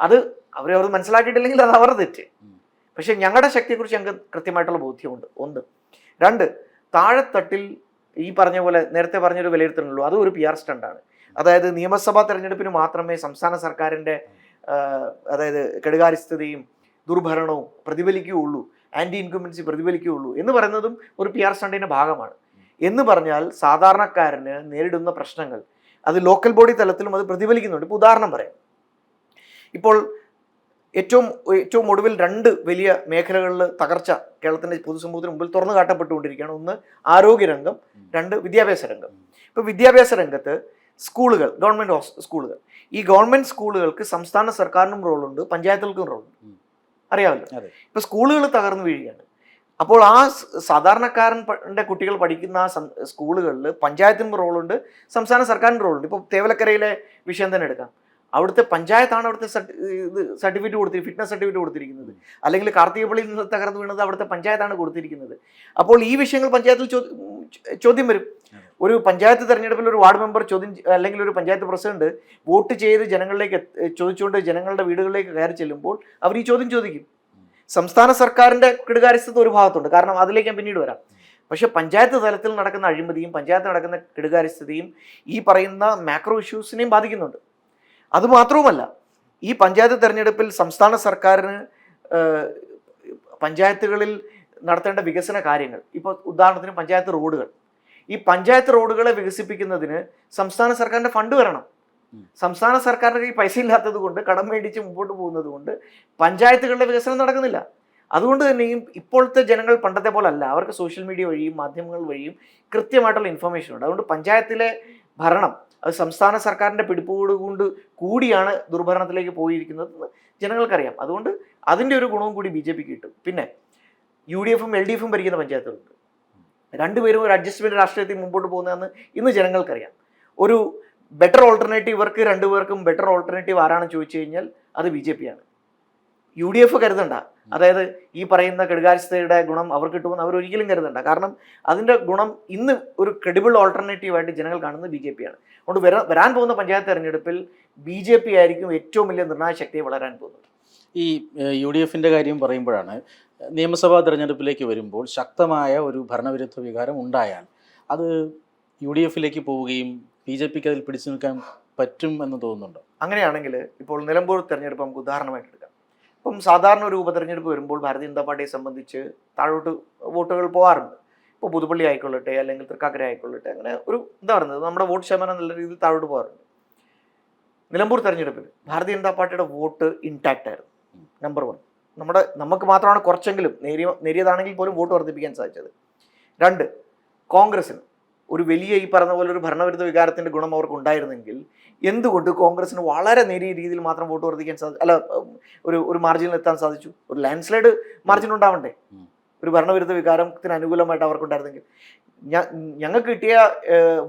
അത് അവരെ അവർ മനസ്സിലാക്കിയിട്ടില്ലെങ്കിൽ അത് അവർ തെറ്റ്. പക്ഷേ ഞങ്ങളുടെ ശക്തിയെക്കുറിച്ച് ഞങ്ങൾക്ക് കൃത്യമായിട്ടുള്ള ബോധ്യമുണ്ട്. ഒന്ന്. രണ്ട്. താഴെത്തട്ടിൽ ഈ പറഞ്ഞ പോലെ നേരത്തെ പറഞ്ഞൊരു വിലയിരുത്തലുള്ളൂ അതും ഒരു പി ആർ സ്റ്റണ്ടാണ്. അതായത് നിയമസഭാ തെരഞ്ഞെടുപ്പിന് മാത്രമേ സംസ്ഥാന സർക്കാരിന്റെ അതായത് കെടുകാര്യസ്ഥതയും ദുർഭരണവും പ്രതിഫലിക്കുകയുള്ളൂ ആന്റി ഇൻകംബൻസി പ്രതിഫലിക്കുകയുള്ളൂ എന്ന് പറയുന്നതും ഒരു പി ആർ സ്റ്റണ്ടിന്റെ ഭാഗമാണ്. എന്ന് പറഞ്ഞാൽ സാധാരണക്കാരന് നേരിടുന്ന പ്രശ്നങ്ങൾ അത് ലോക്കൽ ബോഡി തലത്തിലും അത് പ്രതിഫലിക്കുന്നുണ്ട്. ഇപ്പോൾ ഉദാഹരണം പറയാം. ഇപ്പോൾ ഏറ്റവും ഏറ്റവും ഒടുവിൽ രണ്ട് വലിയ മേഖലകളിൽ തകർച്ച കേരളത്തിന്റെ പൊതുസമൂഹത്തിന് മുമ്പിൽ തുറന്നു കാട്ടപ്പെട്ടുകൊണ്ടിരിക്കുകയാണ്. ഒന്ന് ആരോഗ്യരംഗം രണ്ട് വിദ്യാഭ്യാസ രംഗം. ഇപ്പോൾ വിദ്യാഭ്യാസ രംഗത്ത് സ്കൂളുകൾ ഗവൺമെന്റ് സ്കൂളുകൾ. ഈ ഗവൺമെന്റ് സ്കൂളുകൾക്ക് സംസ്ഥാന സർക്കാരിനും റോളുണ്ട് പഞ്ചായത്തുകൾക്കും റോളുണ്ട്. അറിയാമല്ലോ. ഇപ്പോൾ സ്കൂളുകൾ തകർന്നു വീഴുകയാണ്. അപ്പോൾ ആ സാധാരണക്കാരന്റെ കുട്ടികൾ പഠിക്കുന്ന ആ സ്കൂളുകളിൽ പഞ്ചായത്തിനും റോളുണ്ട് സംസ്ഥാന സർക്കാരിന്റെ റോളുണ്ട്. ഇപ്പോൾ തേവലക്കരയിലെ വിഷയം തന്നെ എടുക്കാം. അവിടുത്തെ പഞ്ചായത്താണ് അവിടുത്തെ ഇത് സർട്ടിഫിക്കറ്റ് കൊടുത്തി ഫിറ്റ്നസ് സർട്ടിഫിക്കറ്റ് കൊടുത്തിരിക്കുന്നത്. അല്ലെങ്കിൽ കാർത്തികപ്പള്ളിയിൽ നിന്ന് തകർന്നു വീണത് അവിടുത്തെ പഞ്ചായത്താണ് കൊടുത്തിരിക്കുന്നത്. അപ്പോൾ ഈ വിഷയങ്ങൾ പഞ്ചായത്തിൽ ചോദ്യം വരും. ഒരു പഞ്ചായത്ത് തെരഞ്ഞെടുപ്പിൽ ഒരു വാർഡ് മെമ്പർ ചോദ്യം അല്ലെങ്കിൽ ഒരു പഞ്ചായത്ത് പ്രസിഡന്റ് വോട്ട് ചെയ്ത് ജനങ്ങളിലേക്ക് ചോദിച്ചുകൊണ്ട് ജനങ്ങളുടെ വീടുകളിലേക്ക് കയറി ചെല്ലുമ്പോൾ അവർ ഈ ചോദ്യം ചോദിക്കും. സംസ്ഥാന സർക്കാരിന്റെ കെടുകാര്യസ്ഥത ഒരു ഭാഗത്തുണ്ട്. കാരണം അതിലേക്ക് ഞാൻ പിന്നീട് വരാം. പക്ഷേ പഞ്ചായത്ത് തലത്തിൽ നടക്കുന്ന അഴിമതിയും പഞ്ചായത്ത് നടക്കുന്ന കെടുകാര്യസ്ഥതയും ഈ പറയുന്ന മാക്രോ ഇഷ്യൂസിനെയും ബാധിക്കുന്നുണ്ട്. അതുമാത്രവുമല്ല ഈ പഞ്ചായത്ത് തെരഞ്ഞെടുപ്പിൽ സംസ്ഥാന സർക്കാരിന് പഞ്ചായത്തുകളിൽ നടത്തേണ്ട വികസന കാര്യങ്ങൾ ഇപ്പോൾ ഉദാഹരണത്തിന് പഞ്ചായത്ത് റോഡുകൾ. ഈ പഞ്ചായത്ത് റോഡുകളെ വികസിപ്പിക്കുന്നതിന് സംസ്ഥാന സർക്കാരിന്റെ ഫണ്ട് വരണം. സംസ്ഥാന സർക്കാരിന്റെ കയ്യിൽ പൈസ ഇല്ലാത്തത് കൊണ്ട് കടം മേടിച്ച് മുമ്പോട്ട് പോകുന്നത് കൊണ്ട് പഞ്ചായത്തുകളുടെ വികസനം നടക്കുന്നില്ല. അതുകൊണ്ട് തന്നെയും ഇപ്പോഴത്തെ ജനങ്ങൾ പണ്ടത്തെ പോലെ അല്ല അവർക്ക് സോഷ്യൽ മീഡിയ വഴിയും മാധ്യമങ്ങൾ വഴിയും കൃത്യമായിട്ടുള്ള ഇൻഫർമേഷൻ ഉണ്ട്. അതുകൊണ്ട് പഞ്ചായത്തിലെ ഭരണം അത് സംസ്ഥാന സർക്കാരിന്റെ പിടിപ്പോട് കൊണ്ട് കൂടിയാണ് ദുർഭരണത്തിലേക്ക് പോയിരിക്കുന്നത് എന്ന് ജനങ്ങൾക്കറിയാം. അതുകൊണ്ട് അതിന്റെ ഒരു ഗുണവും കൂടി ബി ജെ പിക്ക് കിട്ടും. പിന്നെ യു ഡി എഫും എൽ ഡി എഫും ഭരിക്കുന്ന പഞ്ചായത്തുകളുണ്ട്. രണ്ടുപേരും ഒരു അഡ്ജസ്റ്റ്മെന്റ് രാഷ്ട്രീയത്തിൽ മുമ്പോട്ട് പോകുന്നതെന്ന് ഇന്ന് ജനങ്ങൾക്കറിയാം. ഒരു ബെറ്റർ ഓൾട്ടർനേറ്റീവ് ഇവർക്ക് രണ്ടുപേർക്കും ബെറ്റർ ഓൾട്ടർനേറ്റീവ് ആരാണെന്ന് ചോദിച്ചു കഴിഞ്ഞാൽ അത് ബി ജെ പി ആണ്. യു ഡി എഫ് കരുതണ്ട. അതായത് ഈ പറയുന്ന കെടുകാശ്യതയുടെ ഗുണം അവർക്ക് കിട്ടുമെന്ന് അവർ ഒരിക്കലും കരുതണ്ട. കാരണം അതിന്റെ ഗുണം ഇന്ന് ഒരു ക്രെഡിബിൾ ഓൾട്ടർനേറ്റീവായിട്ട് ജനങ്ങൾ കാണുന്നത് ബി ജെ പി ആണ്. അതുകൊണ്ട് വരാൻ വരാൻ പോകുന്ന പഞ്ചായത്ത് തെരഞ്ഞെടുപ്പിൽ ബി ജെ പി ആയിരിക്കും ഏറ്റവും വലിയ നിർണായക ശക്തിയെ വളരാൻ പോകുന്നത്. ഈ യു ഡി എഫിന്റെ കാര്യം പറയുമ്പോഴാണ് നിയമസഭാ തെരഞ്ഞെടുപ്പിലേക്ക് വരുമ്പോൾ ശക്തമായ ഒരു ഭരണവിരുദ്ധ വികാരം ഉണ്ടായാൽ അത് യു ഡി എഫിലേക്ക് പോവുകയും ബി ജെ പിക്ക് അതിൽ പിടിച്ചു നിൽക്കാൻ പറ്റും എന്ന് തോന്നുന്നുണ്ടോ? അങ്ങനെയാണെങ്കിൽ ഇപ്പോൾ നിലമ്പൂർ തെരഞ്ഞെടുപ്പ് നമുക്ക് ഉദാഹരണമായിട്ട് ഇപ്പം സാധാരണ ഒരു ഉപതെരഞ്ഞെടുപ്പ് വരുമ്പോൾ ഭാരതീയ ജനതാ പാർട്ടിയെ സംബന്ധിച്ച് താഴോട്ട് വോട്ടുകൾ പോകാറുണ്ട് ഇപ്പോൾ പുതുപ്പള്ളി ആയിക്കൊള്ളട്ടെ അല്ലെങ്കിൽ തൃക്കാക്കര ആയിക്കൊള്ളട്ടെ അങ്ങനെ ഒരു എന്താ പറയുന്നത് നമ്മുടെ വോട്ട് ശതമാനം നല്ല രീതിയിൽ താഴോട്ട് പോകാറുണ്ട് നിലമ്പൂർ തെരഞ്ഞെടുപ്പിൽ ഭാരതീയ ജനതാ പാർട്ടിയുടെ വോട്ട് ഇൻടാക്റ്റ് ആയിരുന്നു. നമ്പർ വൺ നമ്മുടെ നമുക്ക് മാത്രമാണ് കുറച്ചെങ്കിലും നേരിയ നേരിയതാണെങ്കിൽ പോലും വോട്ട് വർദ്ധിപ്പിക്കാൻ സാധിച്ചത്. രണ്ട് കോൺഗ്രസിന് ഒരു വലിയ ഈ പറഞ്ഞ പോലെ ഒരു ഭരണവിരുദ്ധ വികാരത്തിന്റെ ഗുണം അവർക്ക് ഉണ്ടായിരുന്നെങ്കിൽ എന്തുകൊണ്ട് കോൺഗ്രസിന് വളരെ നേരിയ രീതിയിൽ മാത്രം വോട്ട് വർദ്ധിക്കാൻ സാധിച്ചു അല്ല ഒരു ഒരു മാർജിനിൽ എത്താൻ സാധിച്ചു? ഒരു ലാൻഡ് സ്ലൈഡ് മാർജിൻ ഉണ്ടാവണ്ടേ ഒരു ഭരണവിരുദ്ധ വികാരത്തിന് അനുകൂലമായിട്ട് അവർക്കുണ്ടായിരുന്നെങ്കിൽ. ഞങ്ങൾക്ക് കിട്ടിയ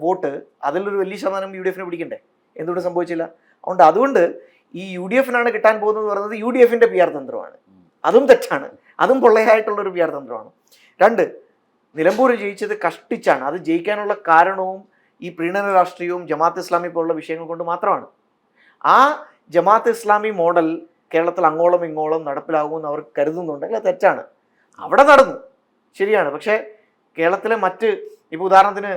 വോട്ട് അതിലൊരു വലിയ ശതമാനം യു ഡി എഫിന് പിടിക്കണ്ടേ? എന്തുകൊണ്ട് സംഭവിച്ചില്ല? അതുകൊണ്ട് അതുകൊണ്ട് ഈ യു ഡി എഫിനാണ് കിട്ടാൻ പോകുന്നത് എന്ന് പറയുന്നത് യു ഡി എഫിന്റെ പി ആർ തന്ത്രമാണ്. അതും തെറ്റാണ്. അതും പൊള്ളയായിട്ടുള്ള ഒരു പി ആർ തന്ത്രമാണ്. രണ്ട് നിലമ്പൂർ ജയിച്ചത് കഷ്ടിച്ചാണ്. അത് ജയിക്കാനുള്ള കാരണവും ഈ പ്രീണന രാഷ്ട്രീയവും ജമാഅത്ത് ഇസ്ലാമി പോലുള്ള വിഷയങ്ങൾ കൊണ്ട് മാത്രമാണ്. ആ ജമാഅത്ത് ഇസ്ലാമി മോഡൽ കേരളത്തിൽ അങ്ങോളം ഇങ്ങോളം നടപ്പിലാകുമെന്ന് അവർ കരുതുന്നുണ്ടെങ്കിൽ അത് തെറ്റാണ്. അവിടെ നടന്നു. ശരിയാണ്. പക്ഷേ കേരളത്തിലെ മറ്റ് ഇപ്പോൾ ഉദാഹരണത്തിന്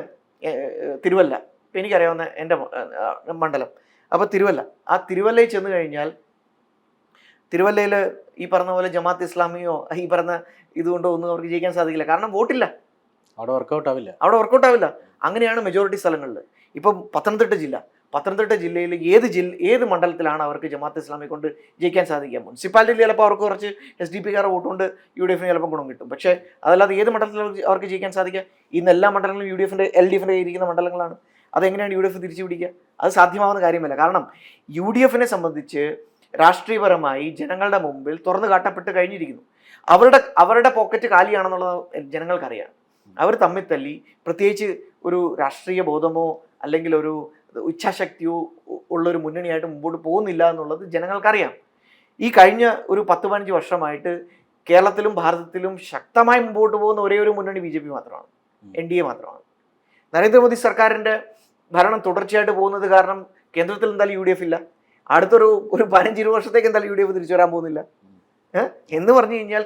തിരുവല്ല. ഇപ്പം എനിക്കറിയാവുന്ന എന്റെ മണ്ഡലം. അപ്പോൾ തിരുവല്ല. ആ തിരുവല്ലയിൽ ചെന്ന് കഴിഞ്ഞാൽ തിരുവല്ലയിൽ ഈ പറഞ്ഞ പോലെ ജമാഅത്ത് ഇസ്ലാമിയോ ഈ പറഞ്ഞ ഇതുകൊണ്ടോ ഒന്നും അവർക്ക് ജയിക്കാൻ സാധിക്കില്ല. കാരണം വോട്ടില്ല. അവിടെ വർക്കൗട്ട് ആവില്ല. അവിടെ വർക്കൗട്ട് ആവില്ല. അങ്ങനെയാണ് മെജോറിറ്റി സ്ഥലങ്ങളിൽ ഇപ്പം പത്തനംതിട്ട ജില്ല. പത്തനംതിട്ട ജില്ലയിൽ ഏത് ജില്ല ഏത് മണ്ഡലത്തിലാണ് അവർക്ക് ജമാഅത്ത് ഇസ്ലാമി കൊണ്ട് ജയിക്കാൻ സാധിക്കുക? മുനിസിപ്പാലിറ്റിയിൽ ചിലപ്പോൾ അവർക്ക് കുറച്ച് എസ് ഡി കാർ വോട്ടുകൊണ്ട് യു ഡി എഫിന് ചിലപ്പോൾ ഗുണം കിട്ടും. പക്ഷേ അതല്ലാതെ ഏത് മണ്ഡലത്തിൽ അവർക്ക് അവർക്ക് ജയിക്കാൻ സാധിക്കുക? ഇന്ന് എല്ലാ മണ്ഡലങ്ങളും യു ഡി എഫിന്റെ എൽ ഡി എഫിന്റെ ഇരിക്കുന്ന മണ്ഡലങ്ങളാണ്. അതെങ്ങനെയാണ് യു ഡി എഫ് തിരിച്ചു പിടിക്കുക അത് സാധ്യമാവുന്ന കാര്യമല്ല. കാരണം യു ഡി എഫിനെ സംബന്ധിച്ച് രാഷ്ട്രീയപരമായി ജനങ്ങളുടെ മുമ്പിൽ തുറന്നു കാട്ടപ്പെട്ട് കഴിഞ്ഞിരിക്കുന്നു. അവരുടെ അവരുടെ പോക്കറ്റ് കാലിയാണെന്നുള്ളത് ജനങ്ങൾക്കറിയാം. അവർ തമ്മിൽ തല്ലി പ്രത്യേകിച്ച് ഒരു രാഷ്ട്രീയ ബോധമോ അല്ലെങ്കിൽ ഒരു ഇച്ഛാശക്തിയോ ഉള്ള ഒരു മുന്നണിയായിട്ട് മുമ്പോട്ട് പോകുന്നില്ല എന്നുള്ളത് ജനങ്ങൾക്കറിയാം. ഈ കഴിഞ്ഞ ഒരു പത്ത് പതിനഞ്ച് വർഷമായിട്ട് കേരളത്തിലും ഭാരതത്തിലും ശക്തമായി മുമ്പോട്ട് പോകുന്ന ഒരേ ഒരു മുന്നണി ബി ജെ പി മാത്രമാണ്. എൻ ഡി എ മാത്രമാണ്. നരേന്ദ്രമോദി സർക്കാരിന്റെ ഭരണം തുടർച്ചയായിട്ട് പോകുന്നത് കാരണം കേന്ദ്രത്തിൽ എന്തായാലും യു ഡി എഫ് ഇല്ല. അടുത്തൊരു ഒരു പതിനഞ്ച് ഇരുപത് വർഷത്തേക്ക് എന്തായാലും യു ഡി എഫ് തിരിച്ചു വരാൻ പോകുന്നില്ല? എന്ന് പറഞ്ഞു കഴിഞ്ഞാൽ